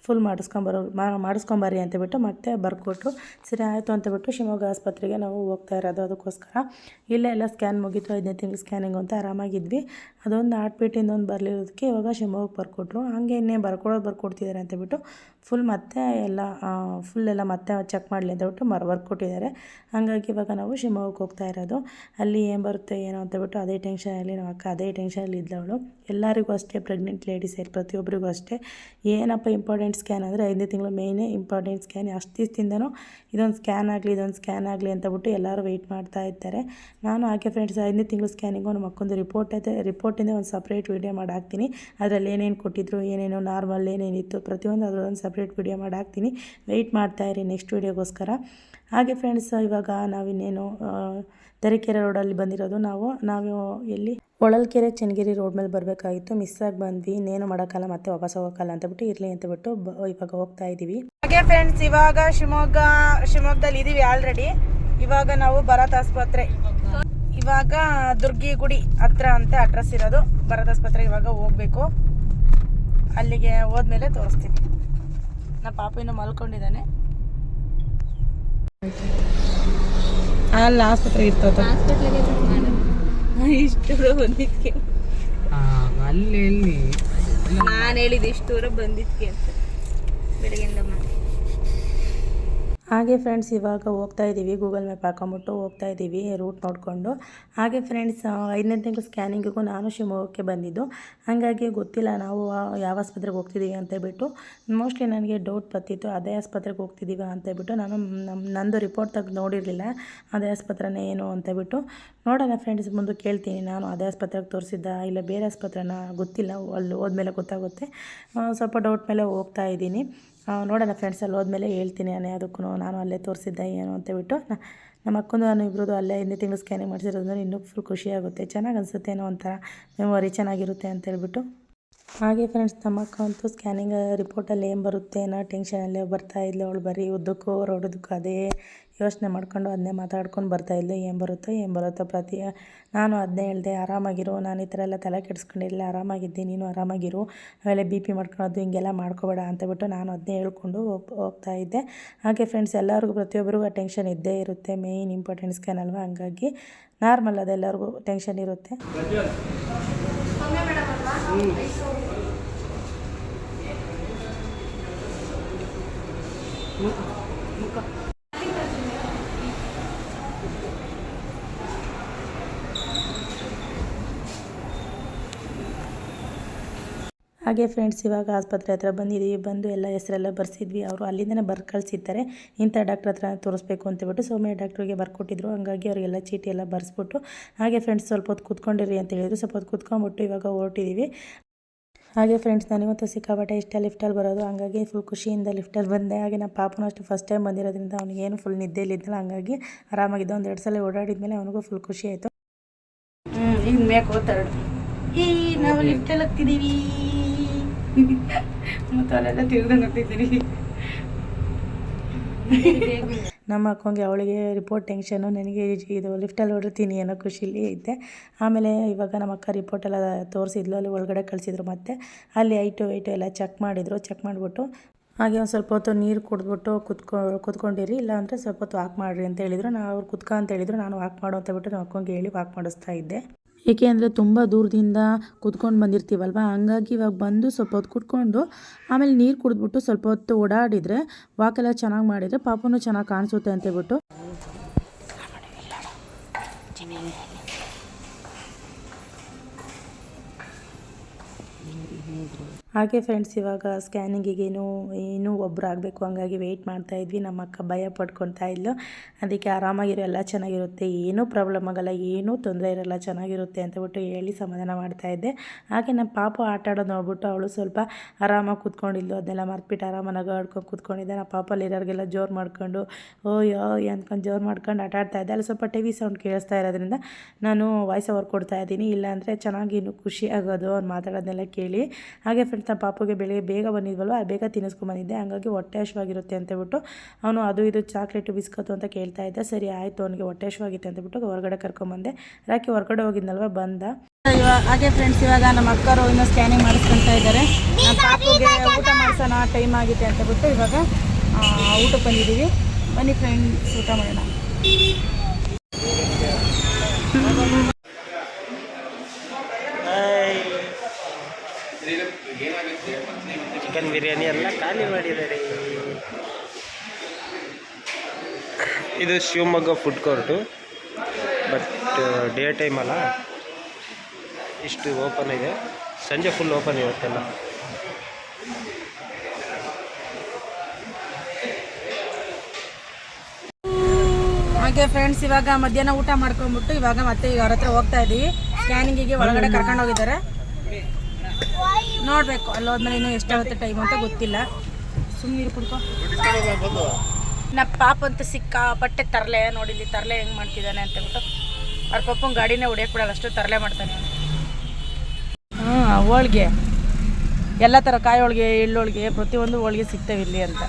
ಫುಲ್ ಮಾಡಿಸ್ಕೊಂಬರೋ ಮಾಡಿಸ್ಕೊಂಬರ್ರಿ ಅಂತ ಬಿಟ್ಟು ಮತ್ತೆ ಬರ್ಕೊಟ್ರು. ಸರಿ ಆಯಿತು ಅಂತ ಬಿಟ್ಟು ಶಿವಮೊಗ್ಗ ಆಸ್ಪತ್ರೆಗೆ ನಾವು ಹೋಗ್ತಾ ಇರೋದು ಅದಕ್ಕೋಸ್ಕರ. ಇಲ್ಲೇ ಎಲ್ಲ ಸ್ಕ್ಯಾನ್ ಮುಗೀತು, ಐದನೇ ತಿಂಗಳು ಸ್ಕ್ಯಾನಿಂಗ್ ಅಂತ ಆರಾಮಾಗಿದ್ವಿ. ಅದೊಂದು ಹಾರ್ಟ್ ಒಂದು ಬರಲಿರೋದಕ್ಕೆ ಇವಾಗ ಶಿವಮೊಗ್ಗ ಬರ್ಕೊಟ್ರು. ಹಾಗೆ ಇನ್ನೇ ಬರ್ಕೊಡೋದು ಬರ್ಕೊಡ್ತಿದ್ದಾರೆ ಅಂತೇಳ್ಬಿಟ್ಟು ಬಿಟ್ಟು ಫುಲ್ ಮತ್ತೆ ಎಲ್ಲ ಫುಲ್ ಎಲ್ಲ ಮತ್ತೆ ಚೆಕ್ ಮಾಡಲಿ ಅಂತ ಮರ್, ಬರ್ಕೊಟ್ಟಿದ್ದಾರೆ. ಹಾಗಾಗಿ ಇವಾಗ ನಾವು ಶಿವಮೊಗ್ಗಕ್ಕೆ ಹೋಗ್ತಾ ಇರೋದು. ಅಲ್ಲಿ ಏನು ಬರುತ್ತೆ ಏನೋ ಅಂತ ಬಿಟ್ಟು ಅದೇ ಟೆನ್ಷನಲ್ಲಿ ನಮ್ಮ ಅಕ್ಕ ಅದೇ ಟೆನ್ಷನಲ್ಲಿ ಇದ್ದವಳು. ಎಲ್ಲರಿಗೂ ಅಷ್ಟೇ ಪ್ರೆಗ್ನೆಂಟ್ ಲೇಡೀಸ್ ಪ್ರತಿಯೊಬ್ಬರಿಗೂ ಅಷ್ಟೇ. ಏನಪ್ಪ ಇಂಪಾರ್ಟೆಂಟ್ ಸ್ಕ್ಯಾನ್ ಅಂದರೆ ಐದನೇ ತಿಂಗಳು ಮೇಯ್ನೇ ಇಂಪಾರ್ಟೆಂಟ್ ಸ್ಕ್ಯಾನ್. ಅಷ್ಟು ದಿವಸದಿಂದನೂ ಇದೊಂದು ಸ್ಕ್ಯಾನ್ ಆಗಲಿ, ಇದೊಂದು ಸ್ಕ್ಯಾನ್ ಆಗಲಿ ಅಂತ ಬಿಟ್ಟು ಎಲ್ಲರೂ ವೆಯ್ಟ್ ಮಾಡ್ತಾ ಇರ್ತಾರೆ ನಾನು ಹಾಗೆ ಫ್ರೆಂಡ್ಸ್ ಐದನೇ ತಿಂಗಳು ಸ್ಕ್ಯಾನಿಂಗು ನಮ್ಮ ಅಕ್ಕೊಂದು ರಿಪೋರ್ಟ್ ಐತೆ ರಿಪೋರ್ಟಿಂದ ಒಂದು ಸಪ್ರೇಟ್ ವೀಡಿಯೋ ಮಾಡಿ ಹಾಕ್ತೀನಿ. ಅದರಲ್ಲಿ ಏನೇನು ಕೊಟ್ಟಿದ್ರು, ಏನೇನು ನಾರ್ಮಲ್ ಏನೇನಿತ್ತು ಪ್ರತಿಯೊಂದು ಅದರೊಂದು ಸಪ್ರೇಟ್ ವೀಡಿಯೋ ಮಾಡಿ ಹಾಕ್ತೀನಿ. ವೆಯ್ಟ್ ಮಾಡ್ತಾ ಇರಿ ನೆಕ್ಸ್ಟ್ ವೀಡಿಯೋಗೋಸ್ಕರ ಹಾಗೆ ಫ್ರೆಂಡ್ಸ್ ಇವಾಗ ನಾವಿನ್ನೇನು ತರೀಕೆರೆ ರೋಡಲ್ಲಿ ಬಂದಿರೋದು. ನಾವು ನಾವು ಎಲ್ಲಿ? ಹೊಳಲ್ಕೆರೆ ಚನ್ನಗಿರಿ ರೋಡ್ ಮೇಲೆ ಬರಬೇಕಾಗಿತ್ತು. ಮಿಸ್ ಆಗಿ ಬಂದ್ವಿ. ಇನ್ನೇನು ಮಾಡೋಕ್ಕಲ್ಲ ಮತ್ತೆ ವಾಪಸ್ ಹೋಗೋಕ್ಕಲ್ಲ ಅಂತ ಬಿಟ್ಟು ಇರಲಿ ಅಂತ ಬಿಟ್ಟು ಇವಾಗ ಹೋಗ್ತಾ ಇದ್ದೀವಿ ಹಾಗೆ ಫ್ರೆಂಡ್ಸ್ ಇವಾಗ ಶಿವಮೊಗ್ಗ, ಶಿವಮೊಗ್ಗದಲ್ಲಿ ಇದೀವಿ ಆಲ್ರೆಡಿ ಇವಾಗ ನಾವು ಭರತ್ ಆಸ್ಪತ್ರೆ. ಇವಾಗ ದುರ್ಗಿ ಗುಡಿ ಹತ್ರ ಅಂತ ಅಡ್ರೆಸ್ ಇರೋದು. ಭರತ್ ಆಸ್ಪತ್ರೆ ಇವಾಗ ಹೋಗ್ಬೇಕು. ಅಲ್ಲಿಗೆ ಹೋದ್ಮೇಲೆ ತೋರಿಸ್ತೀನಿ. ನಮ್ಮ ಪಾಪ ಇನ್ನು ಮಲ್ಕೊಂಡಿದ್ದಾನೆ. ಅಲ್ಲಿ ಆಸ್ಪತ್ರೆ ಇರ್ತದ. ಇಷ್ಟು ದೂರ ಬಂದಿದ್ಕೆ. ಅಲ್ಲಿ ಎಲ್ಲಿ? ನಾನು ಹೇಳಿದ್ದು ಇಷ್ಟು ದೂರ ಬಂದಿದ್ಕೆ ಅಂತ. ಬೆಳಗಿಂದ ಮಾಡಿ ಹಾಗೆ ಫ್ರೆಂಡ್ಸ್ ಇವಾಗ ಹೋಗ್ತಾ ಇದ್ದೀವಿ. ಗೂಗಲ್ ಮ್ಯಾಪ್ ಹಾಕೊಂಬಿಟ್ಟು ಹೋಗ್ತಾ ಇದ್ದೀವಿ. ರೂಟ್ ನೋಡಿಕೊಂಡು. ಹಾಗೆ ಫ್ರೆಂಡ್ಸ್ ಐದನೇ ತಿಂಗಳು ಸ್ಕ್ಯಾನಿಂಗಿಗೂ ನಾನು ಶಿವಮೊಗ್ಗಕ್ಕೆ ಬಂದಿದ್ದು. ಹಾಗಾಗಿ ಗೊತ್ತಿಲ್ಲ ನಾವು ಯಾವ ಆಸ್ಪತ್ರೆಗೆ ಹೋಗ್ತಿದ್ದೀವಿ ಅಂತ ಹೇಳ್ಬಿಟ್ಟು. ಮೋಸ್ಟ್ಲಿ ನನಗೆ ಡೌಟ್ ಬರ್ತಿತ್ತು, ಅದೇ ಆಸ್ಪತ್ರೆಗೆ ಹೋಗ್ತಿದ್ದೀವಿ ಅಂತ ಹೇಳ್ಬಿಟ್ಟು. ನಾನು ನಂದು ರಿಪೋರ್ಟ್ ತೆಗೆದು ನೋಡಿರಲಿಲ್ಲ, ಅದೇ ಆಸ್ಪತ್ರೆನೇ ಏನು ಅಂತ ಹೇಳ್ಬಿಟ್ಟು. ನೋಡೋಣ ಫ್ರೆಂಡ್ಸ್ ಮುಂದೆ ಕೇಳ್ತೀನಿ ನಾನು, ಅದೇ ಆಸ್ಪತ್ರೆಗೆ ತೋರಿಸಿದ್ದ ಇಲ್ಲ ಬೇರೆ ಆಸ್ಪತ್ರೆನ ಗೊತ್ತಿಲ್ಲ, ಅಲ್ಲಿ ಹೋದ್ಮೇಲೆ ಗೊತ್ತಾಗುತ್ತೆ. ಸ್ವಲ್ಪ ಡೌಟ್ ಮೇಲೆ ಹೋಗ್ತಾ ಇದ್ದೀನಿ. ನೋಡೋಣ ಫ್ರೆಂಡ್ಸ್ ಅಲ್ಲಿ ಹೋದ್ಮೇಲೆ ಹೇಳ್ತೀನಿ ನಾನು ಅದಕ್ಕೂ ನಾನು ಅಲ್ಲೇ ತೋರಿಸಿದ್ದೆ ಏನು ಅಂತ ಹೇಳ್ಬಿಟ್ಟು ನ- ನಮ್ಮ ಅಕ್ಕಂದು ನಾನು ಇಬ್ಬರದು ಅಲ್ಲೇ ಹಿಂದೆ ತಿಂಗಳು ಸ್ಕ್ಯಾನಿಂಗ್ ಮಾಡಿಸಿರೋದ್ರಿಂದ ಇನ್ನೂ ಫುಲ್ ಖುಷಿ ಆಗುತ್ತೆ ಚೆನ್ನಾಗಿ ಅನಿಸುತ್ತೆ ಏನೋ ಒಂಥರ ಮೆಮೊರಿ ಚೆನ್ನಾಗಿರುತ್ತೆ ಅಂತ ಹೇಳ್ಬಿಟ್ಟು ಹಾಗೆ ಫ್ರೆಂಡ್ಸ್ ಅಕ್ಕ ಅಂತೂ ಸ್ಕ್ಯಾನಿಂಗ್ ರಿಪೋರ್ಟಲ್ಲಿ ಏನು ಬರುತ್ತೆ ಅನ್ನೋ ಟೆನ್ಷನಲ್ಲೇ ಬರ್ತಾ ಇದ್ಲು, ಅವಳು ಬರೀ ಉದ್ದಕ್ಕೂ ರೋಡದಕ್ಕೂ ಅದೇ ಯೋಚನೆ ಮಾಡ್ಕೊಂಡು ಅದನ್ನೇ ಮಾತಾಡ್ಕೊಂಡು ಬರ್ತಾ ಇದ್ಲು. ಏನು ಬರುತ್ತೋ ಏನು ಬರುತ್ತೋ ಪ್ರತಿ ನಾನು ಅದನ್ನೇ ಹೇಳಿದೆ, ಆರಾಮಾಗಿರು, ನಾನು ಈ ಥರ ಎಲ್ಲ ತಲೆ ಕೆಡಿಸ್ಕೊಂಡಿಲ್ಲ ಆರಾಮಾಗಿದ್ದೆ, ನೀನು ಆರಾಮಾಗಿರು, ಆಮೇಲೆ ಬಿ ಪಿ ಮಾಡ್ಕೊಳೋದು, ಹಿಂಗೆಲ್ಲ ಮಾಡ್ಕೋಬೇಡ ಅಂತ ಬಿಟ್ಟು ನಾನು ಅದನ್ನೇ ಹೇಳ್ಕೊಂಡು ಹೋಗ್ ಹೋಗ್ತಾ ಇದ್ದೆ. ಹಾಗೆ ಫ್ರೆಂಡ್ಸ್ ಎಲ್ಲರಿಗೂ ಪ್ರತಿಯೊಬ್ಬರಿಗೂ ಆ ಟೆನ್ಷನ್ ಇದ್ದೇ ಇರುತ್ತೆ ಮೇಯ್ನ್ ಇಂಪಾರ್ಟೆಂಟ್ ಸ್ಕ್ಯಾನ್ ಅಲ್ವಾ? ಹಂಗಾಗಿ ನಾರ್ಮಲ್ ಅದೆಲ್ಲರಿಗೂ ಟೆನ್ಷನ್ ಇರುತ್ತೆ. Mm. Mm. ಹಾಗೆ ಫ್ರೆಂಡ್ಸ್ ಇವಾಗ ಆಸ್ಪತ್ರೆ ಹತ್ರ ಬಂದಿದ್ದೀವಿ ಬಂದು ಎಲ್ಲ ಹೆಸರೆಲ್ಲ ಬರ್ಸಿದ್ವಿ. ಅವರು ಅಲ್ಲಿಂದನೇ ಬರ್ ಕಳಿಸಿದ್ದಾರೆ ಇಂಥ ಡಾಕ್ಟ್ರ್ ಹತ್ರ ತೋರಿಸ್ಬೇಕು ಅಂತೇಳ್ಬಿಟ್ಟು ಸೌಮ್ಯ ಡಾಕ್ಟ್ರಿಗೆ ಬರ್ಕೊಟ್ಟಿದ್ರು. ಹಂಗಾಗಿ ಅವರಿಗೆಲ್ಲ ಚೀಟಿ ಎಲ್ಲ ಬರೆಸ್ಬಿಟ್ಟು ಹಾಗೆ ಫ್ರೆಂಡ್ಸ್ ಸ್ವಲ್ಪ ಹೊತ್ತು ಕೂತ್ಕೊಂಡಿರಿ ಅಂತ ಹೇಳಿದ್ರು. ಸ್ವಲ್ಪ ಹೊತ್ತು ಕೂತ್ಕೊಂಡ್ಬಿಟ್ಟು ಇವಾಗ ಹೊರಟಿದ್ದೀವಿ ಹಾಗೆ ಫ್ರೆಂಡ್ಸ್ ನನಗಂತೂ ಸಿಕ್ಕಾಪಟ್ಟೆ ಇಷ್ಟ ಲಿಫ್ಟಲ್ಲಿ ಬರೋದು. ಹಂಗಾಗಿ ಫುಲ್ ಖುಷಿಯಿಂದ ಲಿಫ್ಟಲ್ಲಿ ಬಂದೆ. ಹಾಗೆ ನಮ್ಮ ಪಾಪನೂ ಅಷ್ಟು ಫಸ್ಟ್ ಟೈಮ್ ಬಂದಿರೋದ್ರಿಂದ ಅವನಿಗೇನು ಫುಲ್ ನಿದ್ದೆಲಿದ್ದಲ್ಲ ಹಂಗಾಗಿ ಆರಾಮಾಗಿದ್ದ. ಒಂದು ಎರಡು ಸಲ ಓಡಾಡಿದ ಮೇಲೆ ಅವನಿಗೂ ಫುಲ್ ಖುಷಿ ಆಯಿತು. ಹ್ಞೂ ಹಿಂಗೆ ಮೇಕ್ ತರ್ಡ್ ಈ ನಾವು ಲಿಫ್ಟಲ್ಲಿ ಹೋಗ್ತಿದ್ದೀವಿ ಮತ್ತು ಅಲ್ಲೆಲ್ಲ ತಿರ್ದಂಗೆ ನಮ್ಮ ಅಕ್ಕಂಗೆ ಅವಳಿಗೆ ರಿಪೋರ್ಟ್ ಟೆನ್ಷನು ನನಗೆ ಇದು ಲಿಫ್ಟಲ್ಲಿ ಹೊಡಿರ್ತೀನಿ ಅನ್ನೋ ಖುಷಿಲಿ ಇದ್ದೆ ಆಮೇಲೆ ಇವಾಗ ನಮ್ಮ ಅಕ್ಕ ರಿಪೋರ್ಟೆಲ್ಲ ತೋರಿಸಿದ್ಲು, ಅಲ್ಲಿ ಒಳಗಡೆ ಕಳಿಸಿದ್ರು ಮತ್ತೆ. ಅಲ್ಲಿ ಐಟು ವೈಟು ಎಲ್ಲ ಚೆಕ್ ಮಾಡಿದರು ಚೆಕ್ ಮಾಡಿಬಿಟ್ಟು ಹಾಗೆ ಒಂದು ಸ್ವಲ್ಪ ಹೊತ್ತು ನೀರು ಕುಡಿದ್ಬಿಟ್ಟು ಕುತ್ಕೊ ಕುತ್ಕೊಂಡಿರಿ, ಇಲ್ಲಾಂದರೆ ಸ್ವಲ್ಪ ಹೊತ್ತು ವಾಕ್ ಮಾಡಿರಿ ಅಂತ ಹೇಳಿದರು. ನಾನು ಅವ್ರು ಕುತ್ಕ ಅಂತ ಹೇಳಿದ್ರು, ನಾನು ವಾಕ್ ಮಾಡು ಅಂತ ಬಿಟ್ಟು ನಮ್ಮ ಅಕ್ಕಂಗೆ ಹೇಳಿ ವಾಕ್ ಮಾಡಿಸ್ತಾ ಇದ್ದೆ. ಏಕೆ ಅಂದರೆ ತುಂಬ ದೂರದಿಂದ ಕುತ್ಕೊಂಡು ಬಂದಿರ್ತೀವಲ್ವ? ಹಂಗಾಗಿ ಇವಾಗ ಬಂದು ಸ್ವಲ್ಪ ಹೊತ್ತು ಕುಟ್ಕೊಂಡು ಆಮೇಲೆ ನೀರು ಕುಡಿದ್ಬಿಟ್ಟು ಸ್ವಲ್ಪ ಹೊತ್ತು ಓಡಾಡಿದರೆ ವಾಕೆಲ್ಲ ಚೆನ್ನಾಗಿ ಮಾಡಿದರೆ ಪಾಪನೂ ಚೆನ್ನಾಗಿ ಕಾಣಿಸುತ್ತೆ ಅಂತ ಹೇಳ್ಬಿಟ್ಟು ಹಾಗೆ ಫ್ರೆಂಡ್ಸ್ ಇವಾಗ ಸ್ಕ್ಯಾನಿಂಗಿಗೇನು ಏನೂ ಒಬ್ಬರು ಆಗಬೇಕು, ಹಂಗಾಗಿ ವೆಯ್ಟ್ ಮಾಡ್ತಾ ಇದ್ವಿ. ನಮ್ಮ ಅಕ್ಕ ಭಯ ಪಡ್ಕೊತಾ ಇದ್ಲು. ಅದಕ್ಕೆ ಆರಾಮಾಗಿರೋ, ಎಲ್ಲ ಚೆನ್ನಾಗಿರುತ್ತೆ, ಏನೂ ಪ್ರಾಬ್ಲಮ್ ಆಗಲ್ಲ, ಏನೂ ತೊಂದರೆ ಇರಲ್ಲ, ಚೆನ್ನಾಗಿರುತ್ತೆ ಅಂತಬಿಟ್ಟು ಹೇಳಿ ಸಮಾಧಾನ ಮಾಡ್ತಾ ಇದ್ದೆ. ಹಾಗೆ ನಮ್ಮ ಪಾಪು ಆಟ ಆಡೋದು ನೋಡ್ಬಿಟ್ಟು ಅವಳು ಸ್ವಲ್ಪ ಆರಾಮಾಗಿ ಕೂತ್ಕೊಂಡಿದ್ಲು. ಅದನ್ನೆಲ್ಲ ಮರ್ತ್ಬಿಟ್ಟು ಆರಾಮಾಗಿ ನಗಾಡ್ಕೊಂಡು ಕೂತ್ಕೊಂಡಿದ್ದೆ. ನಮ್ಮ ಪಾಪಲ್ಲಿ ಇರೋರಿಗೆಲ್ಲ ಜೋರು ಮಾಡ್ಕೊಂಡು ಓ ಯೋ ಅಂದ್ಕೊಂಡು ಜೋರು ಮಾಡ್ಕೊಂಡು ಆಟ ಆಡ್ತಾ ಇದ್ದೆ. ಅಲ್ಲಿ ಸ್ವಲ್ಪ ಟಿ ವಿ ಸೌಂಡ್ ಕೇಳಿಸ್ತಾ ಇರೋದ್ರಿಂದ ನಾನು ವಾಯ್ಸ್ ಓವರ್ ಕೊಡ್ತಾ ಇದ್ದೀನಿ. ಇಲ್ಲಾಂದರೆ ಚೆನ್ನಾಗಿ ಇನ್ನೂ ಖುಷಿ ಆಗೋದು ಅವ್ನು ಮಾತಾಡೋದನ್ನೆಲ್ಲ ಕೇಳಿ. ಹಾಗೆ ಫ್ರೆಂಡ್ಸ್ ನಮ್ಮ ಪಾಪುಗೆ ಬೆಳಿಗ್ಗೆ ಬೇಗ ಆ ಬೇಗ ತಿನ್ನಿಸ್ಕೊಂಬಂದಿದ್ದೆ ಹಂಗಾಗಿ ಹೊಟ್ಟೆ ಹಶ್ವಾಗಿರುತ್ತೆ ಅಂತೇಳ್ಬಿಟ್ಟು ಅವನು ಅದು ಇದು ಚಾಕ್ಲೇಟು ಬಿಸ್ಕತ್ತು ಅಂತ ಕೇಳ್ತಾ ಇದ್ದ. ಸರಿ ಆಯಿತು ಅವನಿಗೆ ಹೊಟ್ಟೆ ಹಶ್ವಾಗಿತ್ತು ಅಂತೇಳ್ಬಿಟ್ಟು ಬಿಟ್ಟು ಹೊರಗಡೆ ಕರ್ಕೊಂಬಂದೆ ರಾಕಿ ಹೊರಗಡೆ ಹೋಗಿದ್ನಲ್ವ? ಬಂದ. ಇವಾಗ ಹಾಗೆ ಫ್ರೆಂಡ್ಸ್ ಇವಾಗ ನಮ್ಮ ಅಕ್ಕರು ಇನ್ನೂ ಸ್ಕ್ಯಾನಿಂಗ್ ಮಾಡಿಸ್ಕೊಂತ ಇದ್ದಾರೆ. ಪಾಪುಗೆ ಊಟ ಮಾಡಿಸೋಣ ಟೈಮ್ ಆಗಿದೆ ಅಂತೇಳ್ಬಿಟ್ಟು ಬಿಟ್ಟು ಇವಾಗ ಊಟ ಊಟಕ್ಕೆ ಬಂದಿದ್ದೀವಿ. ಬನ್ನಿ ಫ್ರೆಂಡ್ಸ್ ಊಟ ಮಾಡೋಣ. ಚಿಕನ್ ಬಿರಿಯಾನಿ ಎಲ್ಲ ಖಾಲಿ ಮಾಡಿದ್ದಾರೆ. ಇದು Shivamogga food court but day time ಅಲ್ಲ. ಇಷ್ಟು ಓಪನ್ ಇದೆ. ಸಂಜೆ ಫುಲ್ ಓಪನ್ ಇವತ್ತೆಲ್ಲ ಹಾಗೆ ಫ್ರೆಂಡ್ಸ್ ಇವಾಗ ಮಧ್ಯಾಹ್ನ ಊಟ ಮಾಡ್ಕೊಂಡ್ಬಿಟ್ಟು ಇವಾಗ ಮತ್ತೆ ಈಗ ಅವ್ರ ಹತ್ರ ಹೋಗ್ತಾ ಇದೀವಿ. ಸ್ಕ್ಯಾನಿಂಗಿಗೆ ಒಳಗಡೆ ಕರ್ಕೊಂಡು ಹೋಗಿದ್ದಾರೆ. ನೋಡ್ಬೇಕು ಅಲ್ಲಿ ಹೋದ್ಮೇಲೆ ಇನ್ನೂ ಎಷ್ಟಾಗುತ್ತೆ ಟೈಮ್ ಅಂತ ಗೊತ್ತಿಲ್ಲ. ಸುಮ್ಮನೆ ಕುಡ್ಕೋ ನಮ್ಮ ಪಾಪ ಅಂತ ಸಿಕ್ಕ, ಬಟ್ಟೆ ತರಲೆ ನೋಡಿಲ್ಲಿ ತರಲೆ ಹೆಂಗ್ ಮಾಡ್ತಿದ್ದಾನೆ ಅಂತ ಹೇಳ್ಬಿಟ್ಟು, ಅವ್ರ ಪಪ್ಪನ ಗಾಡಿನೇ ಹೊಡಿಯಕ್ಕೆ ಬಿಡಲ್ಲ ಅಷ್ಟು ತರಲೆ ಮಾಡ್ತಾನೆ ಹ್ಞೂ ಹೋಳ್ಗೆ. ಎಲ್ಲ ಥರ ಕಾಯಿ ಹೋಳಿಗೆ ಎಳ್ಳೋಳಿಗೆ ಪ್ರತಿಯೊಂದು ಹೋಳಿಗೆ ಸಿಗ್ತವೆ ಇಲ್ಲಿ ಅಂತ.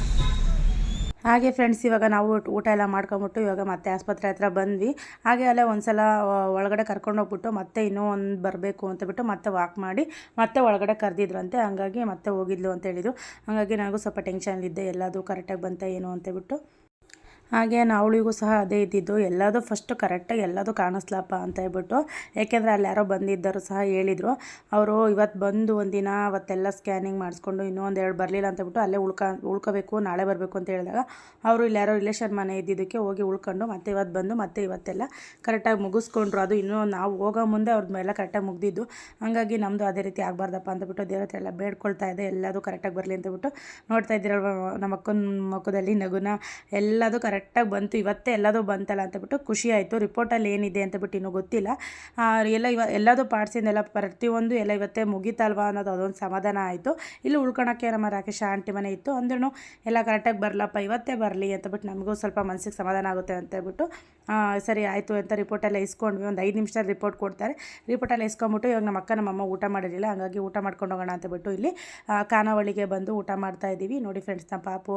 ಹಾಗೆ ಫ್ರೆಂಡ್ಸ್ ಇವಾಗ ನಾವು ಊಟ- ಎಲ್ಲ ಮಾಡ್ಕೊಂಬಿಟ್ಟು ಇವಾಗ ಮತ್ತೆ ಆಸ್ಪತ್ರೆ ಹತ್ರ ಬಂದ್ವಿ. ಹಾಗೆ ಅಲ್ಲೇ ಒಂದ್ಸಲ ಸಲ ಒಳಗಡೆ ಕರ್ಕೊಂಡು ಹೋಗ್ಬಿಟ್ಟು ಮತ್ತೆ ಇನ್ನೂ ಒಂದು ಬರಬೇಕು ಅಂತ ಬಿಟ್ಟು ಮತ್ತೆ ವಾಕ್ ಮಾಡಿ ಮತ್ತೆ ಒಳಗಡೆ ಕರೆದಿದ್ರಂತೆ. ಹಂಗಾಗಿ ಮತ್ತೆ ಹೋಗಿದ್ಲು ಅಂತ ಹೇಳಿದ್ರು. ಹಾಗಾಗಿ ನನಗೂ ಸ್ವಲ್ಪ ಟೆನ್ಷನ್ ಇದ್ದೆ. ಎಲ್ಲದು ಕರೆಕ್ಟಾಗಿ ಬಂತ ಏನು ಅಂತೇಳ್ಬಿಟ್ಟು ಬಿಟ್ಟು. ಹಾಗೆ ಅವಳಿಗೂ ಸಹ ಅದೇ ಇದ್ದಿದ್ದು. ಎಲ್ಲದೂ ಫಸ್ಟು ಕರೆಕ್ಟಾಗಿ ಎಲ್ಲದೂ ಕಾಣಿಸ್ಲಪ್ಪ ಅಂತ ಹೇಳ್ಬಿಟ್ಟು, ಯಾಕೆಂದರೆ ಅಲ್ಲಿ ಯಾರೋ ಬಂದಿದ್ದರು ಸಹ ಹೇಳಿದರು. ಅವರು ಇವತ್ತು ಬಂದು ಒಂದಿನ ಅವತ್ತೆಲ್ಲ ಸ್ಕ್ಯಾನಿಂಗ್ ಮಾಡಿಸ್ಕೊಂಡು ಇನ್ನೂ ಒಂದು ಎರಡು ಬರಲಿಲ್ಲ ಅಂತ ಬಿಟ್ಟು ಅಲ್ಲೇ ಉಳ್ಕ, ಉಳ್ಕೋಬೇಕು, ನಾಳೆ ಬರಬೇಕು ಅಂತ ಹೇಳಿದಾಗ ಅವರು ಇಲ್ಲಿ ಯಾರೋ ರಿಲೇಷನ್ ಮನೆ ಇದ್ದಿದ್ದಕ್ಕೆ ಹೋಗಿ ಉಳ್ಕೊಂಡು ಮತ್ತೆ ಇವತ್ತು ಬಂದು ಮತ್ತೆ ಇವತ್ತೆಲ್ಲ ಕರೆಕ್ಟಾಗಿ ಮುಗಿಸ್ಕೊಂಡ್ರು. ಅದು ಇನ್ನೂ ನಾವು ಹೋಗೋ ಮುಂದೆ ಅವ್ರದ್ದು ಎಲ್ಲ ಕರೆಕ್ಟಾಗಿ ಮುಗ್ದಿದ್ದು. ಹಾಗಾಗಿ ನಮ್ಮದು ಅದೇ ರೀತಿ ಆಗಬಾರ್ದಪ್ಪ ಅಂತ ಬಿಟ್ಟು ದೇವ್ರ ಹತ್ರ ಎಲ್ಲ ಬೇಡ್ಕೊಳ್ತಾ ಇದೆ. ಎಲ್ಲದೂ ಕರೆಕ್ಟಾಗಿ ಬರಲಿ ಅಂತ ಬಿಟ್ಟು ನೋಡ್ತಾ ಇದ್ದೀರಲ್ವ, ನಮ್ಮ ಅಕ್ಕನ ಮುಖದಲ್ಲಿ ನಗುನ? ಎಲ್ಲದೂ ಕರೆಕ್ಟಾಗಿ ಬಂತು, ಇವತ್ತೇ ಎಲ್ಲದೂ ಬಂತಲ್ಲ ಅಂತಬಿಟ್ಟು ಖುಷಿ ಆಯಿತು. ರಿಪೋರ್ಟಲ್ಲಿ ಏನಿದೆ ಅಂತ ಬಿಟ್ಟು ಇನ್ನೂ ಗೊತ್ತಿಲ್ಲ. ಎಲ್ಲ ಇವ, ಎಲ್ಲದೂ ಪಾರ್ಟ್ಸಿಂದೆಲ್ಲ ಪ್ರತಿಯೊಂದು ಎಲ್ಲ ಇವತ್ತೇ ಮುಗೀತಲ್ವಾ ಅನ್ನೋದು ಅದೊಂದು ಸಮಾಧಾನ ಆಯಿತು. ಇಲ್ಲಿ ಉಳ್ಕೊಳಕ್ಕೆ ನಮ್ಮ ರಾಕೇಶ ಆಂಟಿ ಮನೆ ಇತ್ತು. ಅಂದ್ರೂ ಎಲ್ಲ ಕರೆಕ್ಟಾಗಿ ಬರಲಪ್ಪ, ಇವತ್ತೇ ಬರಲಿ ಅಂತಬಿಟ್ಟು ನಮಗೂ ಸ್ವಲ್ಪ ಮನಸ್ಸಿಗೆ ಸಮಾಧಾನ ಆಗುತ್ತೆ ಅಂತ ಹೇಳ್ಬಿಟ್ಟು ಸರಿ ಆಯಿತು ಅಂತ ರಿಪೋರ್ಟೆಲ್ಲ ಇಸ್ಕೊಂಡ್ವಿ ಒಂದು ಐದು ನಿಮಿಷದಲ್ಲಿ ರಿಪೋರ್ಟ್ ಕೊಡ್ತಾರೆ. ರಿಪೋರ್ಟೆಲ್ಲ ಇಸ್ಕೊಂಬಿಟ್ಟು ಇವಾಗ ನಮ್ಮ ಅಕ್ಕ ನಮ್ಮಮ್ಮ ಊಟ ಮಾಡಿರಲಿಲ್ಲ, ಹಾಗಾಗಿ ಊಟ ಮಾಡ್ಕೊಂಡು ಹೋಗೋಣ ಅಂತ ಬಿಟ್ಟು ಇಲ್ಲಿ ಖಾನಾವಳಿಗೆ ಬಂದು ಊಟ ಮಾಡ್ತಾ ಇದ್ದೀವಿ ನೋಡಿ ಫ್ರೆಂಡ್ಸ್ ನಮ್ಮ ಪಾಪು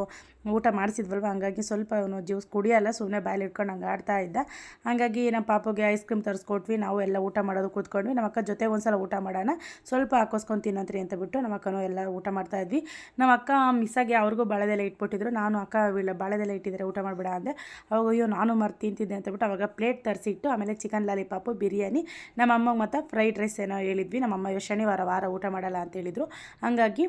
ಊಟ ಮಾಡಿಸಿದ್ವಲ್ವ? ಹಂಗಾಗಿ ಸ್ವಲ್ಪ ಅವನು ಜ್ಯೂಸ್ ಕುಡಿಯಲ್ಲ ಸುಮ್ಮನೆ ಬಾಯಲ್ಲಿ ಇಟ್ಕೊಂಡು ಹಂಗೆ ಆಡ್ತಾ ಇದ್ದ. ಹಾಗಾಗಿ ನಮ್ಮ ಪಾಪಗೆ ಐಸ್ ಕ್ರೀಮ್ ತರಿಸ್ಕೊಟ್ವಿ, ನಾವು ಎಲ್ಲ ಊಟ ಮಾಡೋದು ಕೂತ್ಕೊಂಡ್ವಿ. ನಮ್ಮ ಅಕ್ಕ ಜೊತೆ ಒಂದು ಸಲ ಊಟ ಮಾಡೋಣ, ಸ್ವಲ್ಪ ಹಾಕೋಸ್ಕೊಂಡು ತಿನ್ನಂತ್ರಿ ಅಂತ ಬಿಟ್ಟು ನಮ್ಮ ಅಕ್ಕನೂ ಎಲ್ಲ ಊಟ ಮಾಡ್ತಾ ಇದ್ವಿ. ನಮ್ಮ ಅಕ್ಕ ಮಿಸ್ಸಾಗಿ ಅವ್ರಿಗೂ ಬಾಳೆದೆಲೆ ಇಟ್ಬಿಟ್ಟಿದ್ರು. ನಾನು ಅಕ್ಕ ಬಾಳೆದೆಲೆ ಇಟ್ಟಿದ್ದಾರೆ, ಊಟ ಮಾಡಿಬಿಡ ಅಂದೆ. ಅವಾಗ ಅಯ್ಯೋ, ನಾನು ಮರ್ತು ತಿಂತಿದ್ದೆ ಅಂತ ಬಿಟ್ಟು ಅವಾಗ ಪ್ಲೇಟ್ ತರಿಸಿಟ್ಟು, ಆಮೇಲೆ ಚಿಕನ್ ಲಾಲಿಪಾಪು ಬಿರಿಯಾನಿ ನಮ್ಮ ಅಮ್ಮಗೆ ಮತ್ತು ಫ್ರೈಡ್ ರೈಸ್ ಏನೋ ಹೇಳಿದ್ವಿ. ನಮ್ಮ ಅಮ್ಮ ಶನಿವಾರ ವಾರ ಊಟ ಮಾಡಲ್ಲ ಅಂತ ಹೇಳಿದರು. ಹಂಗಾಗಿ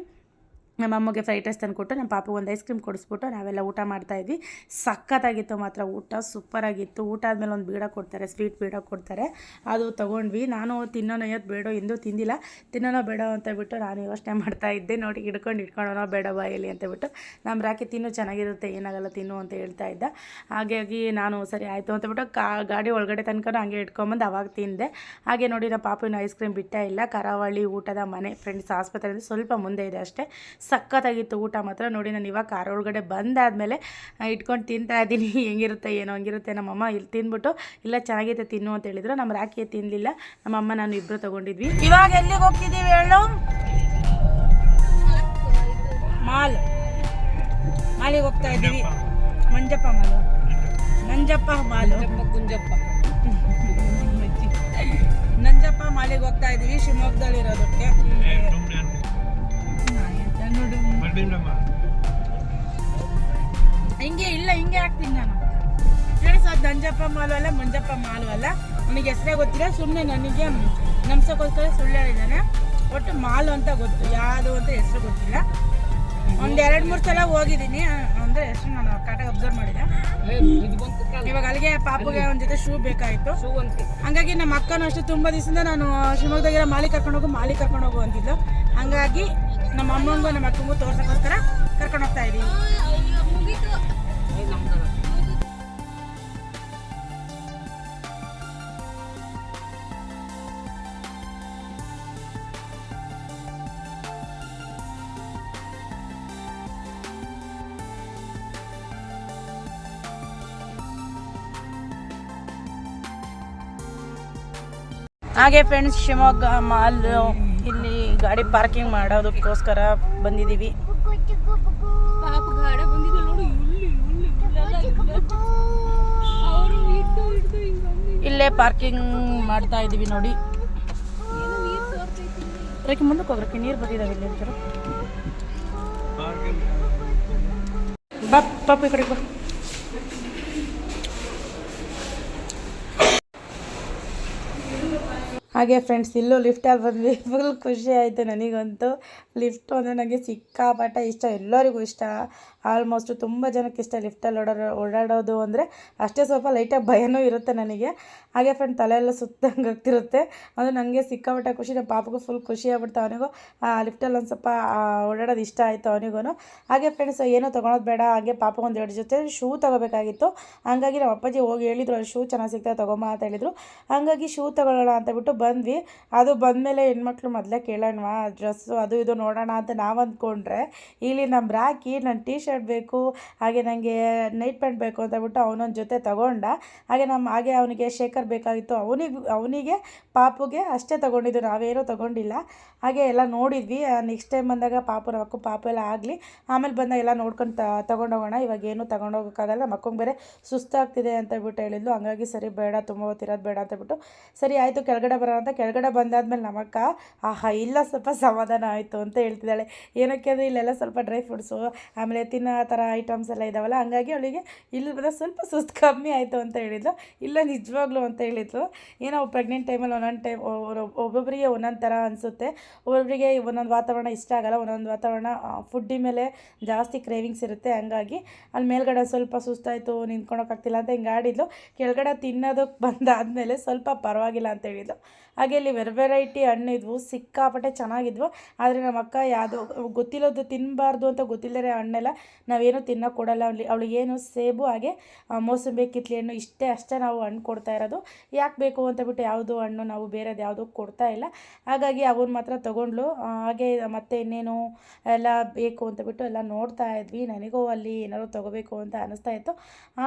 ನಮ್ಮ ಅಮ್ಮಗೆ ಫ್ರೈಡ್ ರೈಸ್ ತಂದುಕೊಟ್ಟು ನಮ್ಮ ಪಾಪು ಒಂದು ಐಸ್ ಕ್ರೀಮ್ ಕೊಡಿಸ್ಬಿಟ್ಟು ನಾವೆಲ್ಲ ಊಟ ಮಾಡ್ತಾ ಇದ್ವಿ. ಸಖತ್ತಾಗಿತ್ತು ಮಾತ್ರ ಊಟ, ಸೂಪರಾಗಿತ್ತು. ಊಟ ಆದಮೇಲೆ ಒಂದು ಬೀಡ ಕೊಡ್ತಾರೆ, ಸ್ವೀಟ್ ಬೀಡ ಕೊಡ್ತಾರೆ. ಅದು ತೊಗೊಂಡ್ವಿ. ನಾನು ತಿನ್ನೋಣ ಇವತ್ತು ಬೇಡೋ ಎಂದೂ ತಿಂದಿಲ್ಲ. ತಿನ್ನೋಣ ಬೇಡ ಅಂತ ಬಿಟ್ಟು ನಾನು ಯೋಚನೆ ಮಾಡ್ತಾ ಇದ್ದೆ. ನೋಡಿ, ಹಿಡ್ಕೊಂಡು ಇಟ್ಕೊಳೋಣ ಬೇಡ ಬಾಯಲ್ಲಿ ಅಂತ ಬಿಟ್ಟು ನಮ್ಮ ರಾಕಿ ತಿನ್ನು, ಚೆನ್ನಾಗಿರುತ್ತೆ, ಏನಾಗಲ್ಲ ತಿನ್ನು ಅಂತ ಹೇಳ್ತಾ ಇದ್ದ. ಹಾಗಾಗಿ ನಾನು ಸರಿ ಆಯಿತು ಅಂತ ಬಿಟ್ಟು ಕಾ, ಗಾಡಿ ಒಳಗಡೆ ತನಕ ಹಂಗೆ ಇಟ್ಕೊಂಬಂದು ಅವಾಗ ತಿಂದೆ. ಹಾಗೆ ನೋಡಿ, ನಮ್ಮ ಪಾಪಿನ ಐಸ್ ಕ್ರೀಮ್ ಬಿಟ್ಟೇ ಇಲ್ಲ. ಕರಾವಳಿ ಊಟದ ಮನೆ ಫ್ರೆಂಡ್ಸ್ ಆಸ್ಪತ್ರೆಯಿಂದ ಸ್ವಲ್ಪ ಮುಂದೆ ಇದೆ ಅಷ್ಟೇ. ಸಖತ್ತಾಗಿತ್ತು ಊಟ ಮಾತ್ರ. ನೋಡಿ ನಾನು ಇವಾಗ ಕಾರ್ ಒಳಗಡೆ ಬಂದಾದಮೇಲೆ ಇಟ್ಕೊಂಡು ತಿಂತಾ ಇದ್ದೀನಿ ಹೆಂಗಿರುತ್ತೆ ಏನೋ ಹಂಗಿರುತ್ತೆ ನಮ್ಮಮ್ಮ ಇಲ್ಲಿ ತಿಂದ್ಬಿಟ್ಟು ಇಲ್ಲ ಚೆನ್ನಾಗೈತೆ ತಿನ್ನು ಅಂತ ಹೇಳಿದ್ರು. ನಮ್ಮ ರಾಖಿ ತಿನ್ನಲಿಲ್ಲ ನಮ್ಮಮ್ಮ ನಾನು ಇಬ್ಬರು ತೊಗೊಂಡಿದ್ವಿ. ಇವಾಗ ಎಲ್ಲಿಗೆ ಹೋಗ್ತಿದ್ದೀವಿ ಹೇಳು? ಮಾಲ್. ಮಾಲಿಗೆ ಹೋಗ್ತಾ ಇದ್ದೀವಿ. ಮಂಜಪ್ಪ ಮಾಲು. ನಂಜಪ್ಪ ಮಾಲು. ಗುಂಜಪ್ಪ. ನಂಜಪ್ಪ ಮಾಲಿಗೆ ಹೋಗ್ತಾ ಇದ್ದೀವಿ. ಶಿವಮೊಗ್ಗದಲ್ಲಿ ಇರೋದಕ್ಕೆ ಹಿಂಗೆ ಇಲ್ಲ ಹಿಂಗೆ ಹಾಕ್ತೀನಿ ನಾನು. ಫ್ರೆಂಡ್ಸ್ ಸರ್ ನಂಜಪ್ಪ ಮಾಲು ಅಲ್ಲ ಮಂಜಪ್ಪ ಮಾಲು ಅಲ್ಲ. ನನಗೆ ಹೆಸರೇ ಗೊತ್ತಿಲ್ಲ ಸುಮ್ಮನೆ ನನಗೆ ನಮ್ಸಕ್ಕೋಸ್ಕರ ಸುಳ್ಳು ಹೇಳಿದ್ದಾನೆ. ಒಟ್ಟು ಮಾಲು ಅಂತ ಗೊತ್ತು ಯಾವುದು ಅಂತ ಹೆಸರು ಗೊತ್ತಿಲ್ಲ. ಒಂದು ಎರಡು ಮೂರು ಸಲ ಹೋಗಿದ್ದೀನಿ. ಅಂದರೆ ಹೆಸರು ನಾನು ಕರೆಕ್ಟಾಗಿ ಅಬ್ಸರ್ವ್ ಮಾಡಿದೆ. ಇವಾಗ ಅಲ್ಲಿಗೆ ಪಾಪುಗೆ ಒಂದು ಜೊತೆ ಶೂ ಬೇಕಾಯಿತು. ಶೂ ಅಂತೆ ಹಂಗಾಗಿ ನಮ್ಮ ಅಕ್ಕನೂ ಅಷ್ಟೇ ತುಂಬ ದಿವಸದಿಂದ ನಾನು ಶಿವಮೊಗ್ಗದಾಗಿರೋ ಮಾಲಿ ಕರ್ಕೊಂಡು ಹೋಗು ಮಾಲಿ ಕರ್ಕೊಂಡು ಹೋಗು ಅಂತಿದ್ಲು. ಹಂಗಾಗಿ ನಮ್ಮ ಅಮ್ಮಂಗೂ ನಮ್ಮ ಅಕ್ಕಂಗೂ ತೋರ್ಸೋಕ್ಕೋಸ್ಕರ ಕರ್ಕೊಂಡು ಹೋಗ್ತಾ ಇದೀವಿ. ಹಾಗೆ ಫ್ರೆಂಡ್ಸ್ ಶಿವಮೊಗ್ಗ ಮಾಲ್ ಗಾಡಿ ಪಾರ್ಕಿಂಗ್ ಮಾಡೋದಕ್ಕೋಸ್ಕರ ಬಂದಿದ್ದೀವಿ. ಇಲ್ಲಿ ಪಾರ್ಕಿಂಗ್ ಮಾಡ್ತಾ ಇದ್ದೀವಿ ನೋಡಿ. ಅದಕ್ಕೆ ಮುಂದಕ್ಕೆ ಹೋಗ್ರಕ್ಕೆ ನೀರು ಬಂದಿದ್ದಾವೆ ಇಲ್ಲಿ ಬಾ ಪಾಪ ಈ ಕಡೆ ಬಾ. ಹಾಗೆ ಫ್ರೆಂಡ್ಸ್ ಇಲ್ಲೂ ಲಿಫ್ಟಲ್ಲಿ ಬಂದ್ವಿ. ಫುಲ್ ಖುಷಿ ಆಯಿತು ನನಗಂತೂ. ಲಿಫ್ಟ್ ಅಂದರೆ ನನಗೆ ಸಿಕ್ಕಾಪಟ್ಟೆ ಇಷ್ಟ. ಎಲ್ಲರಿಗೂ ಇಷ್ಟ. ಆಲ್ಮೋಸ್ಟ್ ತುಂಬ ಜನಕ್ಕೆ ಇಷ್ಟ ಲಿಫ್ಟಲ್ಲಿ ಓಡಾಡೋ, ಓಡಾಡೋದು ಅಂದರೆ ಅಷ್ಟೇ ಸ್ವಲ್ಪ ಲೈಟಾಗಿ ಭಯನೂ ಇರುತ್ತೆ ನನಗೆ. ಹಾಗೆ ಫ್ರೆಂಡ್ ತಲೆ ಎಲ್ಲ ಸುತ್ತಂಗೆ ಆಗ್ತಿರುತ್ತೆ. ಅದು ನನಗೆ ಸಿಕ್ಕಾಪಟ್ಟೆ ಖುಷಿ ನಮ್ಮ ಪಾಪಗೂ ಫುಲ್ ಖುಷಿ ಅವನಿಗೂ. ಲಿಫ್ಟಲ್ಲಿ ಒಂದು ಸ್ವಲ್ಪ ಓಡಾಡೋದು ಇಷ್ಟ ಆಯಿತು ಅವನಿಗೂ ಹಾಗೆ ಫ್ರೆಂಡ್ಸ್ ಏನೂ ತೊಗೊಳೋದು ಬೇಡ. ಹಾಗೆ ಪಾಪ ಒಂದು ಎರಡು ಜೊತೆ ಶೂ ತೊಗೋಬೇಕಾಗಿತ್ತು. ಹಾಗಾಗಿ ನಮ್ಮ ಅಪ್ಪಾಜಿ ಹೋಗಿ ಹೇಳಿದ್ರು, ಅಲ್ಲಿ ಶೂ ಚೆನ್ನಾಗಿ ಸಿಗ್ತಾ ತೊಗೊಂಬ ಅಂತ ಹೇಳಿದರು. ಹಾಗಾಗಿ ಶೂ ತೊಗೊಳ್ಳೋಣ ಅಂತ ಬಿಟ್ಟು ಬಂದ್ವಿ. ಅದು ಬಂದಮೇಲೆ ಹೆಣ್ಮಕ್ಳು ಮೊದಲೇ ಕೇಳೋಣವಾ ಡ್ರೆಸ್ಸು ಅದು ಇದು ನೋಡೋಣ ಅಂತ ನಾವು ಅಂದ್ಕೊಂಡ್ರೆ, ಇಲ್ಲಿ ನಮ್ಮ ರಾಕಿ ನನ್ನ ಟೀ ಶರ್ಟ್ ಬೇಕು ಹಾಗೆ ನನಗೆ ನೈಟ್ ಪ್ಯಾಂಟ್ ಬೇಕು ಅಂತ ಬಿಟ್ಟು ಅವನೊಂದು ಜೊತೆ ತಗೊಂಡ, ಹಾಗೆ ನಮ್ಮ ಹಾಗೆ ಅವನಿಗೆ ಶೇಖರ್ ಬೇಕಾಗಿತ್ತು. ಅವನಿಗೆ ಅವನಿಗೆ ಪಾಪುಗೆ ಅಷ್ಟೇ ತೊಗೊಂಡಿದ್ದು, ನಾವೇನೂ ತಗೊಂಡಿಲ್ಲ. ಹಾಗೆ ಎಲ್ಲ ನೋಡಿದ್ವಿ. ನೆಕ್ಸ್ಟ್ ಟೈಮ್ ಬಂದಾಗ ಪಾಪು ನಮ್ಮ ಅಕ್ಕ ಪಾಪು ಎಲ್ಲ ಆಗಲಿ. ಆಮೇಲೆ ಬಂದಾಗ ಎಲ್ಲ ನೋಡ್ಕೊಂಡು ತೊಗೊಂಡೋಗೋಣ. ಇವಾಗ ಏನು ತೊಗೊಂಡೋಗೋಕ್ಕಾಗಲ್ಲ. ಮಕ್ಕಂಗೆ ಬೇರೆ ಸುಸ್ತಾಗ್ತಿದೆ ಅಂತ ಬಿಟ್ಟು ಹೇಳಿದ್ಲು. ಹಂಗಾಗಿ ಸರಿ, ಬೇಡ, ತುಂಬ ಹೊತ್ತಿರೋದು ಬೇಡ ಅಂತ ಬಿಟ್ಟು, ಸರಿ ಆಯಿತು, ಕೆಳಗಡೆ ಬರೋಣ ಅಂತ ಕೆಳಗಡೆ ಬಂದಾದ್ಮೇಲೆ ನಮ್ಮಕ್ಕ ಆಹಾ, ಇಲ್ಲ ಸ್ವಲ್ಪ ಸಮಾಧಾನ ಆಯಿತು ಅಂತ ಹೇಳ್ತಿದ್ದಾಳೆ. ಏನಕ್ಕೆ ಅಂದರೆ ಇಲ್ಲೆಲ್ಲ ಸ್ವಲ್ಪ ಡ್ರೈ ಫ್ರೂಟ್ಸು, ಆಮೇಲೆ ತಿನ್ನೋ ಥರ ಐಟಮ್ಸ್ ಎಲ್ಲ ಇದ್ದಾವಲ್ಲ ಹಂಗಾಗಿ ಅವಳಿಗೆ ಇಲ್ಲಿ ಸ್ವಲ್ಪ ಸುಸ್ತು ಕಮ್ಮಿ ಆಯಿತು ಅಂತ ಹೇಳಿದ್ಲು. ಇಲ್ಲ, ನಿಜವಾಗ್ಲೂ ಅಂತ ಹೇಳಿದ್ಲು. ಏನೋ ಪ್ರೆಗ್ನೆಂಟ್ ಟೈಮಲ್ಲಿ ಒಂದೊಂದು ಟೈಮ್ ಒಬ್ಬೊಬ್ಬರಿಗೆ ಒಂದೊಂದು ಥರ ಅನಿಸುತ್ತೆ. ಒಬ್ಬೊಬ್ಬರಿಗೆ ಒಂದೊಂದು ವಾತಾವರಣ ಇಷ್ಟ ಆಗಲ್ಲ, ಒಂದೊಂದು ವಾತಾವರಣ ಫುಡ್ಡಿ ಮೇಲೆ ಜಾಸ್ತಿ ಕ್ರೇವಿಂಗ್ಸ್ ಇರುತ್ತೆ. ಹಂಗಾಗಿ ಅಲ್ಲಿ ಮೇಲ್ಗಡೆ ಸ್ವಲ್ಪ ಸುಸ್ತಾಯಿತು ನಿಂತ್ಕೊಳಕ್ಕಾಗ್ತಿಲ್ಲ ಅಂತ ಹಿಂಗೆ ಆಡಿದ್ಲು. ಕೆಳಗಡೆ ತಿನ್ನೋದಕ್ಕೆ ಬಂದಾದಮೇಲೆ ಸ್ವಲ್ಪ ಪರವಾಗಿಲ್ಲ ಅಂತ ಹೇಳಿದ್ಲು. ಹಾಗೆ ಇಲ್ಲಿ ವೆರ್ ವೆರೈಟಿ ಹಣ್ಣು ಇದ್ವು ಸಿಕ್ಕಾಪಟ್ಟೆ ಚೆನ್ನಾಗಿದ್ವು. ಆದರೆ ನಮ್ಮ ಅಕ್ಕ ಯಾವುದೋ ಗೊತ್ತಿಲ್ಲದ್ದು ತಿನ್ನಬಾರ್ದು ಅಂತ ಗೊತ್ತಿಲ್ಲದೆ ಹಣ್ಣೆಲ್ಲ ನಾವೇನು ತಿನ್ನೋಕೆ ಕೊಡಲ್ಲ. ಅವಳಿ ಅವಳಿಗೇನು ಸೇಬು, ಹಾಗೆ ಮೋಸಂಬಿ, ಕಿತ್ಲಿ ಹಣ್ಣು ಇಷ್ಟೇ ಅಷ್ಟೇ ನಾವು ಹಣ್ಣು ಕೊಡ್ತಾ ಇರೋದು. ಯಾಕೆ ಬೇಕು ಅಂತ ಬಿಟ್ಟು ಯಾವುದು ಹಣ್ಣು ನಾವು ಬೇರೆದು ಯಾವುದೂ ಕೊಡ್ತಾ ಇಲ್ಲ. ಹಾಗಾಗಿ ಅವನ್ನ ಮಾತ್ರ ತೊಗೊಂಡ್ಲು ಹಾಗೆ ಮತ್ತೆ ಇನ್ನೇನು ಎಲ್ಲ ಬೇಕು ಅಂತ ಬಿಟ್ಟು ಎಲ್ಲ ನೋಡ್ತಾ ಇದ್ವಿ. ನನಗೂ ಅಲ್ಲಿ ಏನಾದ್ರು ತೊಗೋಬೇಕು ಅಂತ ಅನಿಸ್ತಾ ಇತ್ತು.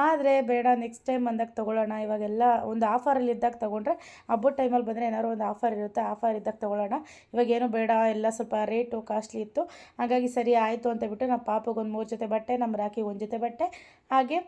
ಆದರೆ ಬೇಡ ನೆಕ್ಸ್ಟ್ ಟೈಮ್ ಬಂದಾಗ ತೊಗೊಳ್ಳೋಣ. ಇವಾಗೆಲ್ಲ ಒಂದು ಆಫರಲ್ಲಿ ಇದ್ದಾಗ ತೊಗೊಂಡ್ರೆ ಹಬ್ಬದ ಟೈಮಲ್ಲಿ ಬಂದರೆ ಏನಾದ್ರು ಒಂದು ಆಫರ್ ಇರುತ್ತೆ ಆಫರ್ ಇದ್ದಾಗ ತೊಗೊಳ್ಳೋಣ. ಇವಾಗ ಏನು ಬೇಡ, ಎಲ್ಲ ಸ್ವಲ್ಪ ರೇಟು ಕಾಸ್ಟ್ಲಿ ಇತ್ತು. ಹಾಗಾಗಿ ಸರಿ ಆಯಿತು ಅಂತ ಬಿಟ್ಟು ನಮ್ಮ ಪಾಪಗೊಂದು ಮೂರು ಜೊತೆ ಬಟ್ಟೆ, ನಮ್ಮ ರಾಕಿಗೆ ಒಂದು ಜೊತೆ ಬಟ್ಟೆ, ಹಾಗೆ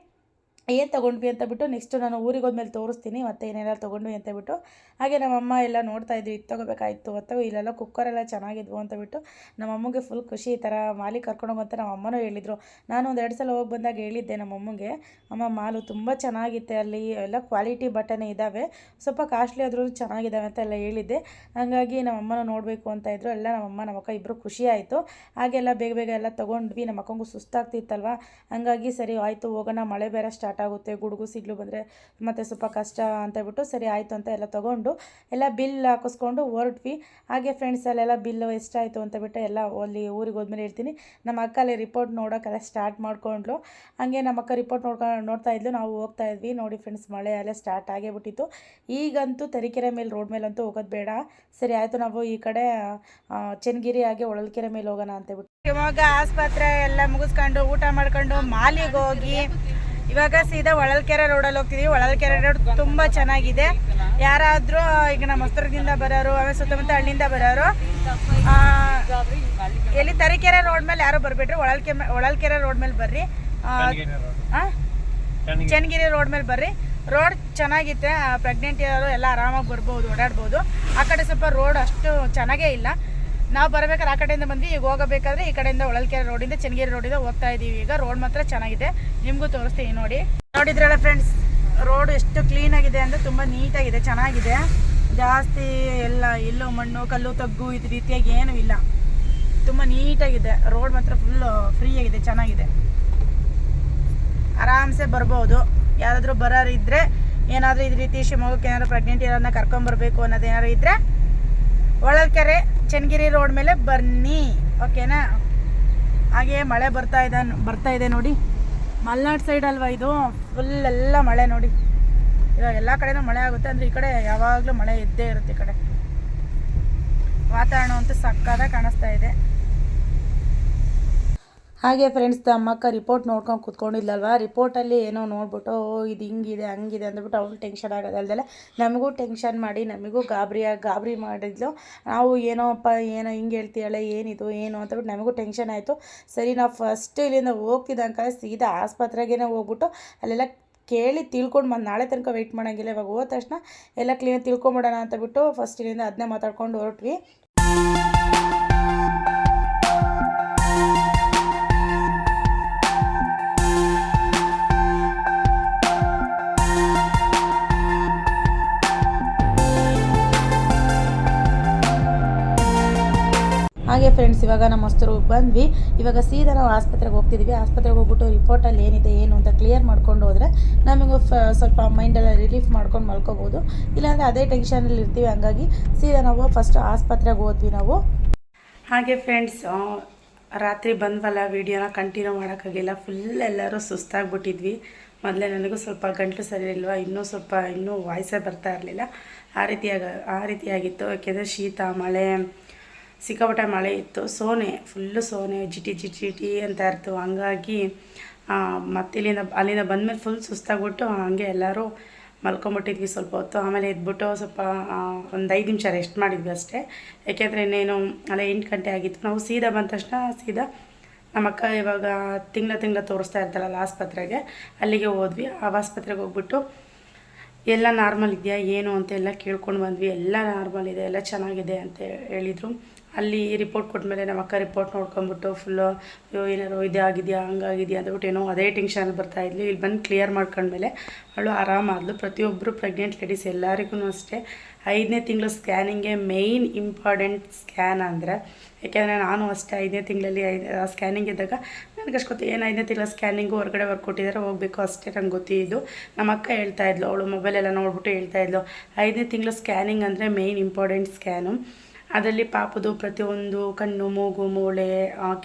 ಏನು ತೊಗೊಂಡ್ವಿ ಅಂತ ಬಿಟ್ಟು ನೆಕ್ಸ್ಟು ನಾನು ಊರಿಗೆ ಹೋದ್ಮೇಲೆ ತೋರಿಸ್ತೀನಿ, ಮತ್ತೆ ಏನೆಲ್ಲ ತೊಗೊಂಡ್ವಿ ಅಂತ ಬಿಟ್ಟು. ಹಾಗೆ ನಮ್ಮಮ್ಮ ಎಲ್ಲ ನೋಡ್ತಾ ಇದ್ವಿ, ಇದು ತೊಗೋಬೇಕಾಯಿತು ಅಥವಾ ಇಲ್ಲೆಲ್ಲ ಕುಕ್ಕರೆಲ್ಲ ಚೆನ್ನಾಗಿದ್ವು ಅಂತ ಬಿಟ್ಟು ನಮ್ಮಮ್ಮಗೆ ಫುಲ್ ಖುಷಿ ಈ ಥರ ಮಾಲಿಗೆ ಕರ್ಕೊಂಡೋಗು ಅಂತ ನಮ್ಮ ಅಮ್ಮನೂ ಹೇಳಿದರು. ನಾನು ಒಂದು ಎರಡು ಸಲ ಹೋಗಿ ಬಂದಾಗ ಹೇಳಿದ್ದೆ ನಮ್ಮಮ್ಮಗೆ, ಅಮ್ಮ, ಮಾಲು ತುಂಬ ಚೆನ್ನಾಗಿತ್ತೆ ಅಲ್ಲಿ, ಎಲ್ಲ ಕ್ವಾಲಿಟಿ ಬಟ್ಟೆನೇ ಇದ್ದಾವೆ ಸ್ವಲ್ಪ ಕಾಸ್ಟ್ಲಿ ಆದರೂ ಚೆನ್ನಾಗಿದ್ದಾವೆ ಅಂತ ಎಲ್ಲ ಹೇಳಿದ್ದೆ. ಹಾಗಾಗಿ ನಮ್ಮಮ್ಮನ ನೋಡಬೇಕು ಅಂತ ಇದ್ದರು ಎಲ್ಲ ನಮ್ಮಮ್ಮ, ನಮ್ಮ ಅಕ್ಕ ಇಬ್ಬರು ಖುಷಿ ಆಯಿತು. ಹಾಗೆಲ್ಲ ಬೇಗ ಬೇಗ ಎಲ್ಲ ತೊಗೊಂಡ್ವಿ, ನಮ್ಮ ಅಕ್ಕಂಗೂ ಸುಸ್ತಾಗ್ತಿತ್ತಲ್ವ? ಹಾಗಾಗಿ ಸರಿ, ಆಯಿತು, ಹೋಗೋಣ, ಮಳೆ ಬೇರೆ ಸ್ಟಾರ್ಟ್ ಆಗುತ್ತೆ, ಗುಡುಗು ಸಿಗ್ಲು ಬಂದರೆ ಮತ್ತೆ ಸ್ವಲ್ಪ ಕಷ್ಟ ಅಂತ ಬಿಟ್ಟು ಸರಿ ಆಯಿತು ಅಂತ ಎಲ್ಲ ತೊಗೊಂಡು ಎಲ್ಲ ಬಿಲ್ ಹಾಕಿಸ್ಕೊಂಡು ಹೊರಟ್ವಿ. ಹಾಗೆ ಫ್ರೆಂಡ್ಸ್ ಅಲ್ಲೆಲ್ಲ ಬಿಲ್ಲು ಎಷ್ಟಾಯಿತು ಅಂತ ಬಿಟ್ಟು ಎಲ್ಲ ಅಲ್ಲಿ ಊರಿಗೆ ಹೋದ್ಮೇಲೆ ಇರ್ತೀನಿ ನಮ್ಮ ಅಕ್ಕ ಅಲ್ಲಿ ರಿಪೋರ್ಟ್ ನೋಡೋಕ್ಕೆಲ್ಲ ಸ್ಟಾರ್ಟ್ ಮಾಡ್ಕೊಂಡ್ಲು ಹಾಗೆ ನಮ್ಮ ಅಕ್ಕ ರಿಪೋರ್ಟ್ ನೋಡ್ಕೊಂಡು ನೋಡ್ತಾ ಇದ್ಲು. ನಾವು ಹೋಗ್ತಾ ಇದ್ವಿ. ನೋಡಿ ಫ್ರೆಂಡ್ಸ್ ಮಳೆ ಎಲ್ಲ ಸ್ಟಾರ್ಟ್ ಆಗೇ ಬಿಟ್ಟಿತ್ತು ಈಗಂತೂ ತರೀಕೆರೆ ಮೇಲೆ ರೋಡ್ ಮೇಲಂತೂ ಹೋಗೋದು ಬೇಡ. ಸರಿ ಆಯಿತು, ನಾವು ಈ ಕಡೆ ಚೆನ್ನಗಿರಿ ಹಾಗೆ ಒಳಲ್ಕೆರೆ ಮೇಲೆ ಹೋಗೋಣ ಅಂತ ಬಿಟ್ಟು ಶಿವಮೊಗ್ಗ ಆಸ್ಪತ್ರೆ ಎಲ್ಲ ಮುಗಿಸ್ಕೊಂಡು ಊಟ ಮಾಡ್ಕೊಂಡು ಮಾಲಿಗೆ ಹೋಗಿ. ಇವಾಗ ಸೀದಾ ಹೊಳಲ್ಕೆರೆ ರೋಡಲ್ಲಿ ಹೋಗ್ತಿದೀವಿ. ಹೊಳಲ್ಕೆರೆ ರೋಡ್ ತುಂಬ ಚೆನ್ನಾಗಿದೆ. ಯಾರಾದರೂ ಈಗ ನಮ್ಮ ಹೊಸದುರ್ಗದಿಂದ ಬರೋರು ಆಮೇಲೆ ಸುತ್ತಮುತ್ತ ಹಳ್ಳಿಯಿಂದ ಬರೋರು ಎಲ್ಲಿ ತರೀಕೆರೆ ರೋಡ್ ಮೇಲೆ ಯಾರು ಬರಬೇಡ್ರಿ ಹೊಳಲ್ಕೆ ಹೊಳಲ್ಕೆರೆ ರೋಡ್ ಮೇಲೆ ಬರ್ರಿ? ಚನ್ನಗಿರಿ ರೋಡ್ ಮೇಲೆ ಬರ್ರಿ. ರೋಡ್ ಚೆನ್ನಾಗಿತ್ತೆ ಪ್ರೆಗ್ನೆಂಟ್ ಇರೋರು ಎಲ್ಲ ಆರಾಮಾಗಿ ಬರ್ಬೋದು ಓಡಾಡ್ಬೋದು. ಆ ಕಡೆ ಸ್ವಲ್ಪ ರೋಡ್ ಅಷ್ಟು ಚೆನ್ನಾಗೇ ಇಲ್ಲ. ನಾವು ಬರಬೇಕಾದ್ರೆ ಆ ಕಡೆಯಿಂದ ಬಂದ್ವಿ, ಈಗ ಹೋಗಬೇಕಾದ್ರೆ ಈ ಕಡೆಯಿಂದ ಒಳಲ್ಕೆರೆ ರೋಡಿಂದ ಚನ್ನಗಿರಿ ರೋಡಿಂದ ಹೋಗ್ತಾ ಇದ್ದೀವಿ ಈಗ ರೋಡ್ ಮಾತ್ರ ಚೆನ್ನಾಗಿದೆ. ನಿಮಗೂ ತೋರಿಸ್ತೀನಿ ನೋಡಿ. ನೋಡಿದ್ರಲ್ಲ ಫ್ರೆಂಡ್ಸ್ ರೋಡ್ ಎಷ್ಟು ಕ್ಲೀನ್ ಆಗಿದೆ ಅಂದರೆ ತುಂಬ ನೀಟಾಗಿದೆ, ಚೆನ್ನಾಗಿದೆ. ಜಾಸ್ತಿ ಎಲ್ಲ ಎಲ್ಲೋ ಮಣ್ಣು, ಕಲ್ಲು, ತಗ್ಗು ಇದು ರೀತಿಯಾಗಿ ಏನೂ ಇಲ್ಲ. ತುಂಬ ನೀಟಾಗಿದೆ. ರೋಡ್ ಮಾತ್ರ ಫುಲ್ಲು ಫ್ರೀ ಆಗಿದೆ, ಚೆನ್ನಾಗಿದೆ. ಆರಾಮ್ಸೆ ಬರ್ಬೋದು. ಯಾರಾದರೂ ಬರೋರು ಇದ್ದರೆ ಏನಾದರೂ ಇದು ರೀತಿ ಶಿವಮೊಗ್ಗಕ್ಕೆ ಏನಾದರೂ ಪ್ರೆಗ್ನೆಂಟ್ ಇರೋದನ್ನ ಕರ್ಕೊಂಬರ್ಬೇಕು ಅನ್ನೋದು ಇದ್ದರೆ ಹೊಳಲ್ಕೆರೆ ಚನ್ನಗಿರಿ ರೋಡ್ ಮೇಲೆ ಬನ್ನಿ. ಓಕೆನಾ? ಹಾಗೆ ಮಳೆ ಬರ್ತಾ ಇದೆ ಬರ್ತಾ ಇದೆ ನೋಡಿ. ಮಲೆನಾಡು ಸೈಡ್ ಅಲ್ವಾ ಇದು? ಫುಲ್ ಎಲ್ಲ ಮಳೆ ನೋಡಿ. ಇವಾಗ ಎಲ್ಲ ಕಡೆನೂ ಮಳೆ ಆಗುತ್ತೆ. ಅಂದರೆ ಈ ಕಡೆ ಯಾವಾಗಲೂ ಮಳೆ ಇದ್ದೇ ಇರುತ್ತೆ ಈ ಕಡೆ. ವಾತಾವರಣ ಅಂತೂ ಸಕ್ಕದಾಗ ಕಾಣಿಸ್ತಾ ಇದೆ. ಹಾಗೆ ಫ್ರೆಂಡ್ಸ್ ತಮ್ಮಕ್ಕ ರಿಪೋರ್ಟ್ ನೋಡ್ಕೊಂಡು ಕೂತ್ಕೊಂಡಿದ್ಲಲ್ವ? ರಿಪೋರ್ಟಲ್ಲಿ ಏನೋ ನೋಡ್ಬಿಟ್ಟು "ಓ, ಇದು ಹಿಂಗಿದೆ ಹಂಗಿದೆ ಅಂದ್ಬಿಟ್ಟು ಅವಳು ಟೆನ್ಷನ್ ಆಗೋದಲ್ದಲ್ಲ ನಮಗೂ ಟೆನ್ಷನ್ ಮಾಡಿ ನಮಗೂ ಗಾಬರಿ ಗಾಬರಿ ಮಾಡಿದ್ಲು. ನಾವು ಏನೋಪ್ಪ ಏನೋ ಹಿಂಗೆ ಹೇಳ್ತೀಯಾಳೆ ಏನಿದು ಏನು? ಅಂತಬಿಟ್ಟು ನಮಗೂ ಟೆನ್ಷನ್ ಆಯಿತು. ಸರಿ ನಾವು ಫಸ್ಟ್ ಇಲ್ಲಿಂದ ಹೋಗ್ತಿದ್ದಂಗೆ ಸೀದಾ ಆಸ್ಪತ್ರೆಗೇನೆ ಹೋಗ್ಬಿಟ್ಟು ಅಲ್ಲೆಲ್ಲ ಕೇಳಿ ತಿಳ್ಕೊಂಡು ಬಂದು ನಾಳೆ ತನಕ ವೆಯ್ಟ್ ಮಾಡೋಂಗಿಲ್ಲ. ಇವಾಗ ಹೋದ ತಕ್ಷಣ ಎಲ್ಲ ಕ್ಲೀನ್ ತಿಳ್ಕೊಂಬಿಡೋಣ ಅಂತ ಬಿಟ್ಟು ಫಸ್ಟ್ ಇಲ್ಲಿಂದ ಅದನ್ನೇ ಮಾತಾಡ್ಕೊಂಡು ಹೊರಟ್ವಿ. ಹಾಗೆ ಫ್ರೆಂಡ್ಸ್ ಇವಾಗ ನಮ್ಮ ಹೊಸ್ತರು ಬಂದ್ವಿ. ಇವಾಗ ಸೀದಾ ನಾವು ಆಸ್ಪತ್ರೆಗೆ ಹೋಗ್ತಿದ್ವಿ. ಆಸ್ಪತ್ರೆಗೆ ಹೋಗ್ಬಿಟ್ಟು ರಿಪೋರ್ಟಲ್ಲಿ ಏನಿದೆ, ಏನು ಅಂತ ಕ್ಲಿಯರ್ ಮಾಡ್ಕೊಂಡು ಹೋದರೆ ನಮಗೂ ಫ ಸ್ವಲ್ಪ ಮೈಂಡೆಲ್ಲ ರಿಲೀಫ್ ಮಾಡ್ಕೊಂಡು ಮಲ್ಕೋಬೋದು. ಇಲ್ಲಾಂದರೆ ಅದೇ ಟೆನ್ಷನಲ್ಲಿ ಇರ್ತೀವಿ. ಹಂಗಾಗಿ ಸೀದಾ ನಾವು ಫಸ್ಟ್ ಆಸ್ಪತ್ರೆಗೆ ಹೋದ್ವಿ ನಾವು. ಹಾಗೆ ಫ್ರೆಂಡ್ಸ್ ರಾತ್ರಿ ಬಂದ್ವಲ್ಲ ವೀಡಿಯೋನ ಕಂಟಿನ್ಯೂ ಮಾಡೋಕ್ಕಾಗಿಲ್ಲ. ಫುಲ್ ಎಲ್ಲರೂ ಸುಸ್ತಾಗ್ಬಿಟ್ಟಿದ್ವಿ. ಮೊದಲೇ ನನಗೂ ಸ್ವಲ್ಪ ಗಂಟಲು ಸರಿ ಇಲ್ವಾ? ಇನ್ನೂ ಸ್ವಲ್ಪ, ಇನ್ನೂ ವಾಯ್ಸೇ ಬರ್ತಾ ಇರಲಿಲ್ಲ. ಆ ರೀತಿಯಾಗ, ಆ ರೀತಿಯಾಗಿತ್ತು. ಯಾಕೆಂದರೆ ಶೀತ, ಮಳೆ ಸಿಕ್ಕಾಪಟ್ಟೆ ಮಳೆ ಇತ್ತು. ಸೋನೆ ಫುಲ್ಲು ಸೋನೆ, ಜಿಟಿ ಜಿಟಿ ಜಿಟಿ ಅಂತ ಇರ್ತು. ಹಂಗಾಗಿ ಮತ್ತೆ ಇಲ್ಲಿಂದ, ಅಲ್ಲಿಂದ ಬಂದಮೇಲೆ ಫುಲ್ ಸುಸ್ತಾಗ್ಬಿಟ್ಟು ಹಾಗೆ ಎಲ್ಲರೂ ಮಲ್ಕೊಂಬಿಟ್ಟಿದ್ವಿ ಸ್ವಲ್ಪ ಹೊತ್ತು. ಆಮೇಲೆ ಎದ್ಬಿಟ್ಟು ಸ್ವಲ್ಪ ಒಂದು ಐದು ನಿಮಿಷ ರೆಸ್ಟ್ ಮಾಡಿದ್ವಿ ಅಷ್ಟೇ. ಯಾಕೆಂದರೆ ಇನ್ನೇನು, ಅಲ್ಲ ಎಂಟು ಗಂಟೆ ಆಗಿತ್ತು. ನಾವು ಸೀದಾ ಬಂದ ತಕ್ಷಣ ಸೀದಾ ನಮ್ಮ ಅಕ್ಕ ಇವಾಗ ತಿಂಗಳ ತಿಂಗಳ ತೋರಿಸ್ತಾ ಇರ್ತಾರಲ್ಲ ಆಸ್ಪತ್ರೆಗೆ, ಅಲ್ಲಿಗೆ ಹೋದ್ವಿ. ಆ ಆಸ್ಪತ್ರೆಗೆ ಹೋಗ್ಬಿಟ್ಟು ಎಲ್ಲ ನಾರ್ಮಲ್ ಇದೆಯಾ, ಏನು ಅಂತ ಎಲ್ಲ ಕೇಳ್ಕೊಂಡು ಬಂದ್ವಿ. ಎಲ್ಲ ನಾರ್ಮಲ್ ಇದೆ, ಎಲ್ಲ ಚೆನ್ನಾಗಿದೆ ಅಂತ ಹೇಳಿದರು. ಅಲ್ಲಿ ರಿಪೋರ್ಟ್ ಕೊಟ್ಮೇಲೆ ನಮ್ಮ ಅಕ್ಕ ರಿಪೋರ್ಟ್ ನೋಡ್ಕೊಂಬಿಟ್ಟು ಫುಲ್ಲು ಅಯ್ಯೋ, ಏನಾರು ಇದೇ ಆಗಿದೆಯಾ ಹಂಗಾಗಿದೆಯಾ ಅಂದ್ಬಿಟ್ಟು ಏನೋ ಅದೇ ಟೆನ್ಷನ್ ಬರ್ತಾ ಇದ್ಲು. ಇಲ್ಲಿ ಬಂದು ಕ್ಲಿಯರ್ ಮಾಡ್ಕೊಂಡ್ಮೇಲೆ ಅವಳು ಆರಾಮಾದ್ಲು ಪ್ರತಿಯೊಬ್ಬರು ಪ್ರೆಗ್ನೆಂಟ್ ಲೇಡೀಸ್ ಎಲ್ಲರಿಗೂ ಅಷ್ಟೇ. ಐದನೇ ತಿಂಗಳು ಸ್ಕ್ಯಾನಿಂಗೆ ಮೇಯ್ನ್ ಇಂಪಾರ್ಟೆಂಟ್ ಸ್ಕ್ಯಾನ್ ಅಂದರೆ, ಯಾಕೆಂದರೆ ನಾನು ಅಷ್ಟೇ ಐದನೇ ತಿಂಗಳಲ್ಲಿ ಐದು ಸ್ಕ್ಯಾನಿಂಗ್ ಇದ್ದಾಗ ನನಗೆ ಅಷ್ಟು ಗೊತ್ತು ಏನು ಐದನೇ ತಿಂಗಳ ಸ್ಕ್ಯಾನಿಂಗು ಹೊರಗಡೆ ವರ್ಕ್ ಕೊಟ್ಟಿದ್ದಾರೆ ಹೋಗಬೇಕು ಅಷ್ಟೇ ನಂಗೆ ಗೊತ್ತಿದ್ದು ನಮ್ಮ ಅಕ್ಕ ಹೇಳ್ತಾ ಇದ್ಲು, ಅವಳು ಮೊಬೈಲೆಲ್ಲ ನೋಡ್ಬಿಟ್ಟು ಹೇಳ್ತಾ ಇದ್ಲು. ಐದನೇ ತಿಂಗಳ ಸ್ಕ್ಯಾನಿಂಗ್ ಅಂದರೆ ಮೇಯ್ನ್ ಇಂಪಾರ್ಟೆಂಟ್ ಸ್ಕ್ಯಾನು ಅದರಲ್ಲಿ ಪಾಪದು ಪ್ರತಿಯೊಂದು ಕಣ್ಣು, ಮೂಗು, ಮೂಳೆ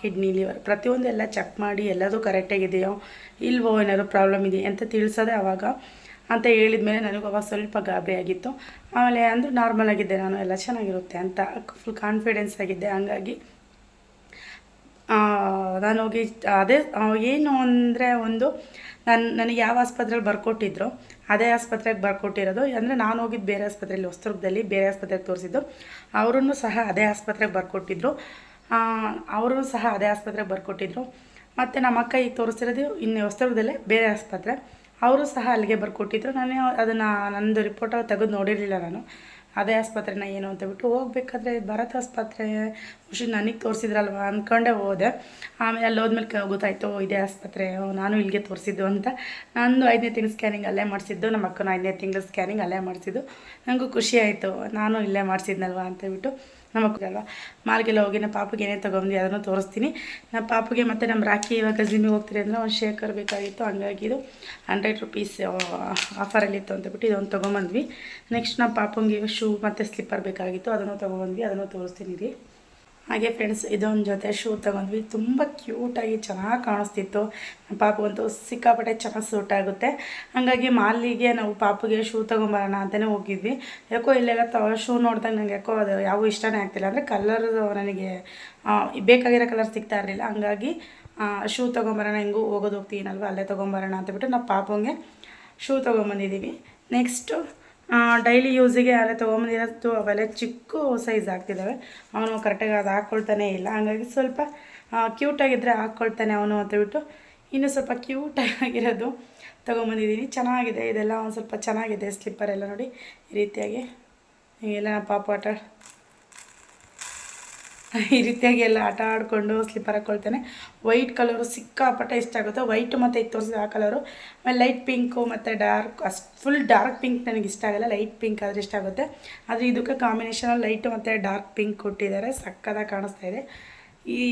ಕಿಡ್ನಿ ಲಿವರ್ ಪ್ರತಿಯೊಂದು ಎಲ್ಲ ಚೆಕ್ ಮಾಡಿ ಎಲ್ಲದೂ ಕರೆಕ್ಟಾಗಿದೆಯೋ ಇಲ್ವೋ ಏನಾದ್ರು ಪ್ರಾಬ್ಲಮ್ ಇದೆಯಾ ಅಂತ ತಿಳಿಸೋದೆ ಆವಾಗ ಅಂತ ಹೇಳಿದ ಮೇಲೆ ನನಗೆ ಅವಾಗ ಸ್ವಲ್ಪ ಗಾಬರಿ ಆಗಿತ್ತು. ಆಮೇಲೆ ಅಂದ್ರೆ ನಾರ್ಮಲ್ ಆಗಿದ್ದೆ ನಾನು, ಎಲ್ಲ ಚೆನ್ನಾಗಿರುತ್ತೆ ಅಂತ ಫುಲ್ ಕಾನ್ಫಿಡೆನ್ಸ್ ಆಗಿದ್ದೆ. ಹಂಗಾಗಿ ನಾನು ಹೋಗಿ, ಅದೇ ಏನು ಅಂದರೆ ಒಂದು, ನಾನು, ನನಗೆ ಯಾವ ಆಸ್ಪತ್ರೆಯಲ್ಲಿ ಬರ್ಕೊಟ್ಟಿದ್ರು, ಅದೇ ಆಸ್ಪತ್ರೆಗೆ ಬರ್ಕೊಟ್ಟಿರೋದು. ಅಂದರೆ ನಾನು ಹೋಗಿದ್ದು ಬೇರೆ ಆಸ್ಪತ್ರೆಯಲ್ಲಿ ಹೊಸದುರ್ಗದಲ್ಲಿ ಬೇರೆ ಆಸ್ಪತ್ರೆಗೆ ತೋರಿಸಿದ್ದು. ಅವರನ್ನು ಸಹ ಅದೇ ಆಸ್ಪತ್ರೆಗೆ ಬರ್ಕೊಟ್ಟಿದ್ರು. ಅವರು ಸಹ ಅದೇ ಆಸ್ಪತ್ರೆಗೆ ಬರ್ಕೊಟ್ಟಿದ್ರು. ಮತ್ತು ನಮ್ಮ ಅಕ್ಕ ಈಗ ತೋರಿಸಿರೋದು ಇನ್ನು ಹೊಸದುರ್ಗದಲ್ಲೇ ಬೇರೆ ಆಸ್ಪತ್ರೆ. ಅವರು ಸಹ ಅಲ್ಲಿಗೆ ಬರ್ಕೊಟ್ಟಿದ್ರು. ನಾನು ಅದನ್ನು, ನಂದು ರಿಪೋರ್ಟ್ ತೆಗೆದು ನೋಡಿರಲಿಲ್ಲ ನಾನು. ಅದೇ ಆಸ್ಪತ್ರೆನ ಏನು ಅಂತ ಬಿಟ್ಟು ಹೋಗ್ಬೇಕಾದ್ರೆ ಭರತ್ ಆಸ್ಪತ್ರೆ ಖುಷಿ ನನಗೆ ತೋರಿಸಿದ್ರಲ್ವ ಅಂದ್ಕೊಂಡೆ ಹೋದೆ. ಆಮೇಲೆ ಅಲ್ಲಿ ಹೋದ್ಮೇಲೆ ಗೊತ್ತಾಯಿತು ಇದೇ ಆಸ್ಪತ್ರೆ ನಾನು ಇಲ್ಲಿಗೆ ತೋರಿಸಿದ್ದು ಅಂತ. ನಂದು ಐದನೇ ತಿಂಗಳು ಸ್ಕ್ಯಾನಿಂಗ್ ಅಲ್ಲೇ ಮಾಡಿಸಿದ್ದು, ನಮ್ಮ ಅಕ್ಕನ ಐದನೇ ತಿಂಗಳು ಸ್ಕ್ಯಾನಿಂಗ್ ಅಲ್ಲೇ ಮಾಡಿಸಿದ್ದು. ನನಗೂ ಖುಷಿ ಆಯಿತು, ನಾನು ಇಲ್ಲೇ ಮಾಡಿಸಿದ್ನಲ್ವ ಅಂತ ಅಲ್ವಾ? ಮಾಲ್ಗೆಲ್ಲ ಹೋಗಿ ನಮ್ಮ ಪಾಪಗೆ ಏನೇ ತೊಗೊಂಡು ಅದನ್ನು ತೋರಿಸ್ತೀನಿ. ನಮ್ಮ ಪಾಪಗೆ ಮತ್ತು ನಮ್ಮ ರಾಖಿ ಇವಾಗ ಜಿಮ್ಮಿಗೆ ಹೋಗ್ತೀರಿ ಅಂದರೆ ಒಂದು ಶೇಖರ್ ಬೇಕಾಗಿತ್ತು, ಹಂಗಾಗಿ ಇದು ಹಂಡ್ರೆಡ್ ರುಪೀಸ್ ಆಫರಲ್ಲಿತ್ತು ಅಂತ ಅಂತಬಿಟ್ಟು ಇದೊಂದು ತೊಗೊಂಬಂದ್ವಿ. ನೆಕ್ಸ್ಟ್ ನಮ್ಮ ಪಾಪಂಗೆ ಶೂ ಮತ್ತು ಸ್ಲಿಪ್ಪರ್ ಬೇಕಾಗಿತ್ತು, ಅದನ್ನು ತೊಗೊಂಬಂದ್ವಿ, ಅದನ್ನು ತೋರಿಸ್ತೀನಿ ರೀ ಹಾಗೆ ಫ್ರೆಂಡ್ಸ್ ಇದೊಂದು ಜೊತೆ ಶೂ ತೊಗೊಂಡ್ವಿ. ತುಂಬ ಕ್ಯೂಟಾಗಿ ಚೆನ್ನಾಗಿ ಕಾಣಿಸ್ತಿತ್ತು. ಪಾಪಗಂತೂ ಸಿಕ್ಕಾಪಟ್ಟೆ ಚೆನ್ನಾಗಿ ಸೂಟ್ ಆಗುತ್ತೆ. ಹಾಗಾಗಿ ಮಾಲಿಗೆ ನಾವು ಪಾಪಗೆ ಶೂ ತೊಗೊಂಬರೋಣ ಅಂತಲೇ ಹೋಗಿದ್ವಿ. ಯಾಕೋ ಇಲ್ಲೆಲ್ಲ ತ ಶೂ ನೋಡಿದಾಗ ನನಗೆ ಯಾಕೋ ಅದು ಯಾವ ಇಷ್ಟನೇ ಆಗ್ತಿಲ್ಲ. ಅಂದರೆ ಕಲರ್ ನನಗೆ ಬೇಕಾಗಿರೋ ಕಲರ್ ಸಿಗ್ತಾ ಇರಲಿಲ್ಲ. ಹಾಗಾಗಿ ಶೂ ತೊಗೊಂಬರೋಣ, ಹೆಂಗೂ ಹೋಗೋದು ಹೋಗ್ತೀನಲ್ವ ಅಲ್ಲೇ ತೊಗೊಂಬರೋಣ ಅಂತ ಬಿಟ್ಟು ನಾವು ಪಾಪಂಗೆ ಶೂ ತೊಗೊಂಬಂದಿದ್ದೀವಿ ನೆಕ್ಸ್ಟು ಡೈಲಿ ಯೂಸಿಗೆ ಅಲ್ಲೇ ತೊಗೊಂಬಂದಿರೋದು ಅವೆಲ್ಲ ಚಿಕ್ಕ ಸೈಜ್ ಆಗ್ತಿದ್ದಾವೆ ಅವನು ಕರೆಕ್ಟಾಗಿ ಅದು ಹಾಕ್ಕೊಳ್ತಾನೆ ಇಲ್ಲ. ಹಂಗಾಗಿ ಸ್ವಲ್ಪ ಕ್ಯೂಟಾಗಿದ್ದರೆ ಹಾಕ್ಕೊಳ್ತಾನೆ ಅವನು ಅಂತ ಬಿಟ್ಟು ಇನ್ನೂ ಸ್ವಲ್ಪ ಕ್ಯೂಟಾಗಿರೋದು ತೊಗೊಂಬಂದಿದ್ದೀನಿ ಚೆನ್ನಾಗಿದೆ. ಇದೆಲ್ಲ ಒಂದು ಸ್ವಲ್ಪ ಚೆನ್ನಾಗಿದೆ. ಸ್ಲಿಪ್ಪರ್ ಎಲ್ಲ ನೋಡಿ ಈ ರೀತಿಯಾಗಿ. ಎಲ್ಲ ಪಾಪ ಆಟ ಈ ರೀತಿಯಾಗಿ ಎಲ್ಲ ಆಟ ಆಡಿಕೊಂಡು ಸ್ಲಿಪ್ಪರ್ ಹಾಕ್ಕೊಳ್ತೇನೆ ವೈಟ್ ಕಲರು ಸಿಕ್ಕಾಪಟ್ಟೆ ಇಷ್ಟ ಆಗುತ್ತೆ. ವೈಟ್ ಮತ್ತು ಈಗ ತೋರಿಸಿದ ಆ ಕಲರು ಆಮೇಲೆ ಲೈಟ್ ಪಿಂಕು ಮತ್ತು ಡಾರ್ಕ್ ಅಷ್ಟು ಫುಲ್ ಡಾರ್ಕ್ ಪಿಂಕ್ ನನಗೆ ಇಷ್ಟ ಆಗಲ್ಲ. ಲೈಟ್ ಪಿಂಕ್ ಆದರೆ ಇಷ್ಟ ಆಗುತ್ತೆ. ಆದರೆ ಇದಕ್ಕೆ ಕಾಂಬಿನೇಷನಲ್ಲಿ ಲೈಟ್ ಮತ್ತು ಡಾರ್ಕ್ ಪಿಂಕ್ ಕೊಟ್ಟಿದ್ದಾರೆ. ಸಕ್ಕದಾಗಿ ಕಾಣಿಸ್ತಾ ಇದೆ. ಈ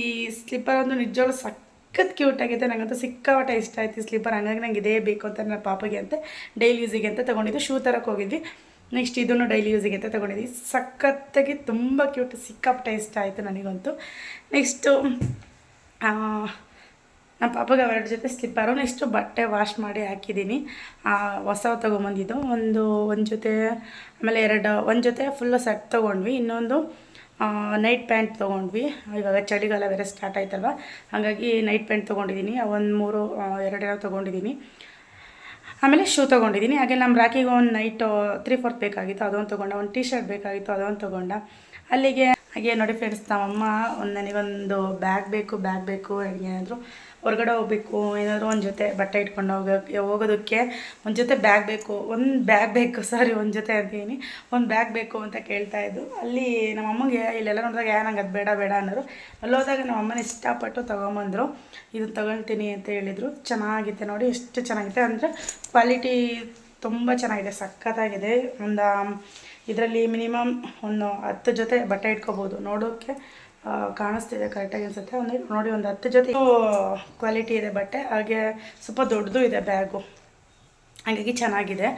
ಸ್ಲಿಪ್ಪರ್ ಒಂದು ನಿಜವಾಗ್ಲೂ ಸಖತ್ ಕ್ಯೂಟ್ ಆಗಿದೆ ನನಗಂತೂ ಸಿಕ್ಕಾಪಟ್ಟೆ ಇಷ್ಟ ಆಯ್ತು ಸ್ಲೀಪರ್. ಹಂಗಾಗಿ ನಂಗೆ ಇದೇ ಬೇಕು ಅಂತ ನನ್ನ ಪಾಪಗೆ ಅಂತ, ಡೈಲಿ ಯೂಸಿಗೆ ಅಂತ ತೊಗೊಂಡಿದ್ದು. ಶೂ ತರಕ್ಕೆ ಹೋಗಿದ್ವಿ. ನೆಕ್ಸ್ಟ್ ಇದನ್ನು ಡೈಲಿ ಯೂಸಿಗೆ ಅಂತ ತೊಗೊಂಡಿದ್ದೀನಿ ಸಖತ್ತಾಗಿ ತುಂಬ ಕ್ಯೂಟ್ ಸಿಕ್ಕಾಪಟ್ಟೆ ಇಷ್ಟ ಆಯಿತು ನನಗಂತೂ. ನೆಕ್ಸ್ಟು ನಮ್ಮ ಪಾಪಗೆ ಅವರ ಜೊತೆ ಸ್ಲಿಪ್ಪರು ನೆಕ್ಸ್ಟು ಬಟ್ಟೆ ವಾಶ್ ಮಾಡಿ ಹಾಕಿದ್ದೀನಿ ಹೊಸ ತೊಗೊಂಬಂದಿದ್ದು. ಒಂದು ಒಂದು ಜೊತೆ, ಆಮೇಲೆ ಎರಡು, ಒಂದು ಜೊತೆ ಫುಲ್ಲು ಸೆಟ್ ತೊಗೊಂಡ್ವಿ. ಇನ್ನೊಂದು ನೈಟ್ ಪ್ಯಾಂಟ್ ತೊಗೊಂಡ್ವಿ. ಇವಾಗ ಚಳಿಗಾಲ ಬೇರೆ ಸ್ಟಾರ್ಟ್ ಆಯ್ತಲ್ವ? ಹಾಗಾಗಿ ನೈಟ್ ಪ್ಯಾಂಟ್ ತೊಗೊಂಡಿದ್ದೀನಿ ಒಂದು ಮೂರು ಎರಡೆರಡು ತೊಗೊಂಡಿದ್ದೀನಿ ಆಮೇಲೆ ಶೂ ತೊಗೊಂಡಿದ್ದೀನಿ. ಹಾಗೆ ನಮ್ಮ ರಾಕಿಗೆ ಒಂದು ನೈಟು ತ್ರೀ ಫೋರ್ತ್ ಬೇಕಾಗಿತ್ತು. ಅದೊಂದು ತೊಗೊಂಡ. ಒಂದು ಟೀ ಶರ್ಟ್ ಬೇಕಾಗಿತ್ತು. ಅದೊಂದು ತೊಗೊಂಡ. ಅಲ್ಲಿಗೆ, ಹಾಗೆ ನೋಡಿ ಫ್ರೆಂಡ್ಸ್ ನಮ್ಮಮ್ಮ ಒಂದು ನನಗೊಂದು ಬ್ಯಾಗ್ ಬೇಕು ಬ್ಯಾಗ್ ಬೇಕು ಏನಾದರೂ. ಹೊರಗಡೆ ಹೋಗ್ಬೇಕು, ಏನಾದರೂ ಒಂದು ಜೊತೆ ಬಟ್ಟೆ ಇಟ್ಕೊಂಡು ಹೋಗೋಕೆ ಹೋಗೋದಕ್ಕೆ ಒಂದು ಜೊತೆ ಬ್ಯಾಗ್ ಬೇಕು, ಒಂದು ಬ್ಯಾಗ್ ಬೇಕು ಸಾರಿ ಒಂದು ಜೊತೆ ಅಂತೀನಿ ಒಂದು ಬ್ಯಾಗ್ ಬೇಕು ಅಂತ ಕೇಳ್ತಾ ಇದ್ದು ಅಲ್ಲಿ ನಮ್ಮ ಅಮ್ಮಗೆ ಇಲ್ಲೆಲ್ಲ ನೋಡಿದಾಗ ಯಾ ನಂಗೆ ಅದು ಬೇಡ ಬೇಡ ಅನ್ನೋರು ಅಲ್ಲಿ ಹೋದಾಗ ನಮ್ಮ ಅಮ್ಮನ ಇಷ್ಟಪಟ್ಟು ತೊಗೊಂಬಂದರು. ಇದನ್ನು ತೊಗೊಳ್ತೀನಿ ಅಂತ ಹೇಳಿದರು. ಚೆನ್ನಾಗಿದೆ ನೋಡಿ, ಎಷ್ಟು ಚೆನ್ನಾಗಿದೆ ಅಂದರೆ ಕ್ವಾಲಿಟಿ ತುಂಬ ಚೆನ್ನಾಗಿದೆ, ಸಖತ್ತಾಗಿದೆ. ಒಂದು ಇದರಲ್ಲಿ ಮಿನಿಮಮ್ ಒಂದು ಹತ್ತು ಜೊತೆ ಬಟ್ಟೆ ಇಟ್ಕೋಬೋದು ನೋಡೋಕ್ಕೆ. ಕಾಣಿಸ್ತಿದೆ ಕರೆಕ್ಟಾಗಿ ಅನ್ಸುತ್ತೆ. ಒಂದು ನೋಡಿ, ಒಂದು ಹತ್ತು ಜೊತೆ ಕ್ವಾಲಿಟಿ ಇದೆ ಬಟ್ಟೆ. ಹಾಗೆ ಸ್ವಲ್ಪ ದೊಡ್ಡದು ಇದೆ ಬ್ಯಾಗು. ಹಾಗಾಗಿ ಚೆನ್ನಾಗಿದೆ.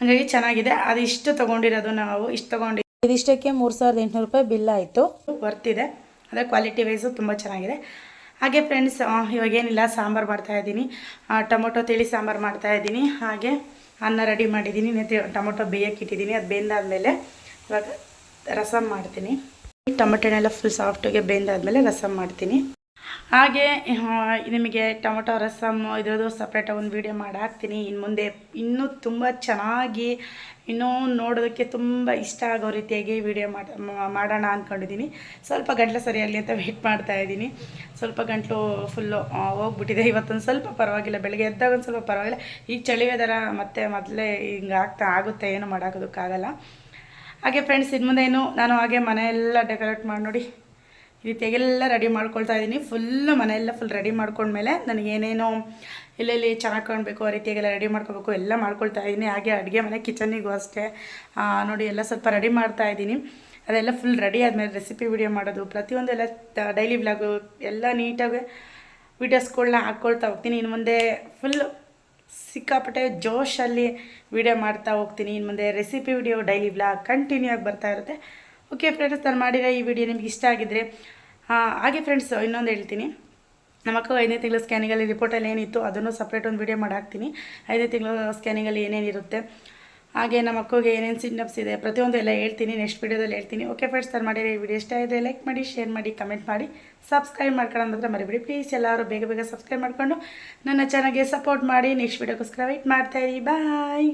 ಹಾಗಾಗಿ ಚೆನ್ನಾಗಿದೆ. ಅದು ಇಷ್ಟು ತೊಗೊಂಡಿರೋದು ನಾವು. ಇಷ್ಟು ತೊಗೊಂಡಿ ಇದಿಷ್ಟಕ್ಕೆ ಮೂರು ಸಾವಿರದ ಎಂಟುನೂರು ರೂಪಾಯಿ ಬಿಲ್ ಆಯಿತು. ಬರ್ತಿದೆ ಅದೇ ಕ್ವಾಲಿಟಿ ವೈಸು ತುಂಬ ಚೆನ್ನಾಗಿದೆ. ಹಾಗೆ ಫ್ರೆಂಡ್ಸ್ ಇವಾಗೇನಿಲ್ಲ ಸಾಂಬಾರು ಮಾಡ್ತಾಯಿದ್ದೀನಿ ಟೊಮೊಟೊ, ತಿಳಿ ಸಾಂಬಾರು ಮಾಡ್ತಾಯಿದ್ದೀನಿ ಹಾಗೆ ಅನ್ನ ರೆಡಿ ಮಾಡಿದ್ದೀನಿ. ನೆತ್ತಿ ಟೊಮೊಟೊ ಬೇಯಕ್ಕೆ ಇಟ್ಟಿದ್ದೀನಿ. ಅದು ಬೆಂದಾದಮೇಲೆ ಇವಾಗ ರಸಮ್ ಮಾಡ್ತೀನಿ. ಟೊಮೆಟೊನೆಲ್ಲ ಫುಲ್ ಸಾಫ್ಟಾಗಿ ಬೆಂದಾದಮೇಲೆ ರಸಮ್ ಮಾಡ್ತೀನಿ. ಹಾಗೆ ನಿಮಗೆ ಟೊಮೊಟೊ ರಸಮ್ ಇದ್ರದ್ದು ಸಪ್ರೇಟ್ ಒಂದು ವೀಡಿಯೋ ಮಾಡಿ ಹಾಕ್ತೀನಿ ಇನ್ನು ಮುಂದೆ ಇನ್ನೂ ತುಂಬ ಚೆನ್ನಾಗಿ, ಇನ್ನೂ ನೋಡೋದಕ್ಕೆ ತುಂಬ ಇಷ್ಟ ಆಗೋ ರೀತಿಯಾಗಿ ವೀಡಿಯೋ ಮಾಡೋಣ ಅಂದ್ಕೊಂಡಿದ್ದೀನಿ ಸ್ವಲ್ಪ ಗಂಟ್ಲು ಸರಿಯಾಗಲಿ ಅಂತ ವೆಯ್ಟ್ ಮಾಡ್ತಾ ಇದ್ದೀನಿ. ಸ್ವಲ್ಪ ಗಂಟಲು ಫುಲ್ಲು ಹೋಗ್ಬಿಟ್ಟಿದೆ. ಇವತ್ತೊಂದು ಸ್ವಲ್ಪ ಪರವಾಗಿಲ್ಲ. ಬೆಳಗ್ಗೆ ಎದ್ದಾಗ ಒಂದು ಸ್ವಲ್ಪ ಪರವಾಗಿಲ್ಲ. ಈಗ ಚಳಿ ಮತ್ತೆ ಮೊದಲೇ ಹಿಂಗೆ ಆಗ್ತಾ ಆಗುತ್ತೆ ಏನು ಮಾಡೋಕ್ಕಾಗಲ್ಲ ಹಾಗೆ ಫ್ರೆಂಡ್ಸ್ ಇನ್ನು ಮುಂದೆ ಏನು, ನಾನು ಹಾಗೆ ಮನೆಯೆಲ್ಲ ಡೆಕೋರೇಟ್ ಮಾಡಿ ನೋಡಿ. ರೀತಿಯಾಗೆಲ್ಲ ರೆಡಿ ಮಾಡ್ಕೊಳ್ತಾ ಇದ್ದೀನಿ. ಫುಲ್ಲು ಮನೆಯೆಲ್ಲ ಫುಲ್ ರೆಡಿ ಮಾಡ್ಕೊಂಡ್ಮೇಲೆ ನನಗೇನೇನೋ ಇಲ್ಲೆಲ್ಲಿ ಚೆನ್ನಾಗಿ ಕಾಣಬೇಕು ಆ ರೀತಿಯಾಗೆಲ್ಲ ರೆಡಿ ಮಾಡ್ಕೋಬೇಕು, ಎಲ್ಲ ಮಾಡ್ಕೊಳ್ತಾ ಇದ್ದೀನಿ. ಹಾಗೆ ಅಡುಗೆ ಮನೆ ಕಿಚನ್ನಿಗೂ ಅಷ್ಟೇ. ನೋಡಿ ಎಲ್ಲ ಸ್ವಲ್ಪ ರೆಡಿ ಮಾಡ್ತಾ ಇದ್ದೀನಿ. ಅದೆಲ್ಲ ಫುಲ್ ರೆಡಿ ಆದಮೇಲೆ ರೆಸಿಪಿ ವಿಡಿಯೋ ಮಾಡೋದು. ಪ್ರತಿಯೊಂದು ಎಲ್ಲ ಡೈಲಿ ವ್ಲಾಗು ಎಲ್ಲ ನೀಟಾಗಿ ವೀಡಿಯೋಸ್ಗಳನ್ನ ಹಾಕ್ಕೊಳ್ತಾ ಹೋಗ್ತೀನಿ. ಇನ್ನು ಮುಂದೆ ಫುಲ್ ಸಿಕ್ಕಾಪಟ್ಟೆ ಜೋಶಲ್ಲಿ ವೀಡಿಯೋ ಮಾಡ್ತಾ ಹೋಗ್ತೀನಿ. ಇನ್ನು ಮುಂದೆ recipe video daily blog continue ಆಗಿ ಬರ್ತಾ ಇರುತ್ತೆ. ಓಕೆ ಫ್ರೆಂಡ್ಸ್ ನಾನು ಮಾಡಿರೋ ಈ ವಿಡಿಯೋ ನಿಮ್ಗೆ ಇಷ್ಟ ಆಗಿದ್ದರೆ ಆ, ಹಾಗೆ ಫ್ರೆಂಡ್ಸ್ ಇನ್ನೊಂದು ಹೇಳ್ತೀನಿ. ನಮ್ಮ ಅಕ್ಕ ಐದನೇ ತಿಂಗಳ ಸ್ಕ್ಯಾನಿಂಗಲ್ಲಿ ರಿಪೋರ್ಟಲ್ಲಿ ಏನಿತ್ತು ಅದನ್ನು ಸಪ್ರೇಟ್ ಒಂದು ವಿಡಿಯೋ ಮಾಡಿ ಹಾಕ್ತೀನಿ. ಐದನೇ ತಿಂಗಳ ಸ್ಕ್ಯಾನಿಂಗಲ್ಲಿ ಏನೇನಿರುತ್ತೆ ಹಾಗೆ ನಮ್ಮ ಅಕ್ಕಗೆ ಏನೇನು ಸಿಂಡಪ್ಸ್ ಇದೆ ಪ್ರತಿಯೊಂದು ಎಲ್ಲ ಹೇಳ್ತೀನಿ ನೆಕ್ಸ್ಟ್ ವೀಡಿಯೋದಲ್ಲಿ ಹೇಳ್ತೀನಿ. ಓಕೆ ಫ್ರೆಂಡ್ಸ್ ನಾನು ಮಾಡಿರೋ ಈ ವಿಡಿಯೋ ಇಷ್ಟ ಇದೆ ಲೈಕ್ ಮಾಡಿ ಶೇರ್ ಮಾಡಿ ಕಮೆಂಟ್ ಮಾಡಿ ಸಬ್ಸ್ಕ್ರೈಬ್ ಮಾಡ್ಕೊಳ್ಳೋ ಮಾತ್ರ ಮರಿಬಿಡಿ. ಪ್ಲೀಸ್ ಎಲ್ಲರೂ ಬೇಗ ಬೇಗ ಸಬ್ಸ್ಕ್ರೈಬ್ ಮಾಡಿಕೊಂಡು ನನ್ನ ಚಾನಲ್ಗೆ ಸಪೋರ್ಟ್ ಮಾಡಿ ನೆಕ್ಸ್ಟ್ ವೀಡಿಯೋಗೋಸ್ಕರ ವೆಯ್ಟ್ ಮಾಡ್ತಾಯಿರಿ ಬಾಯ್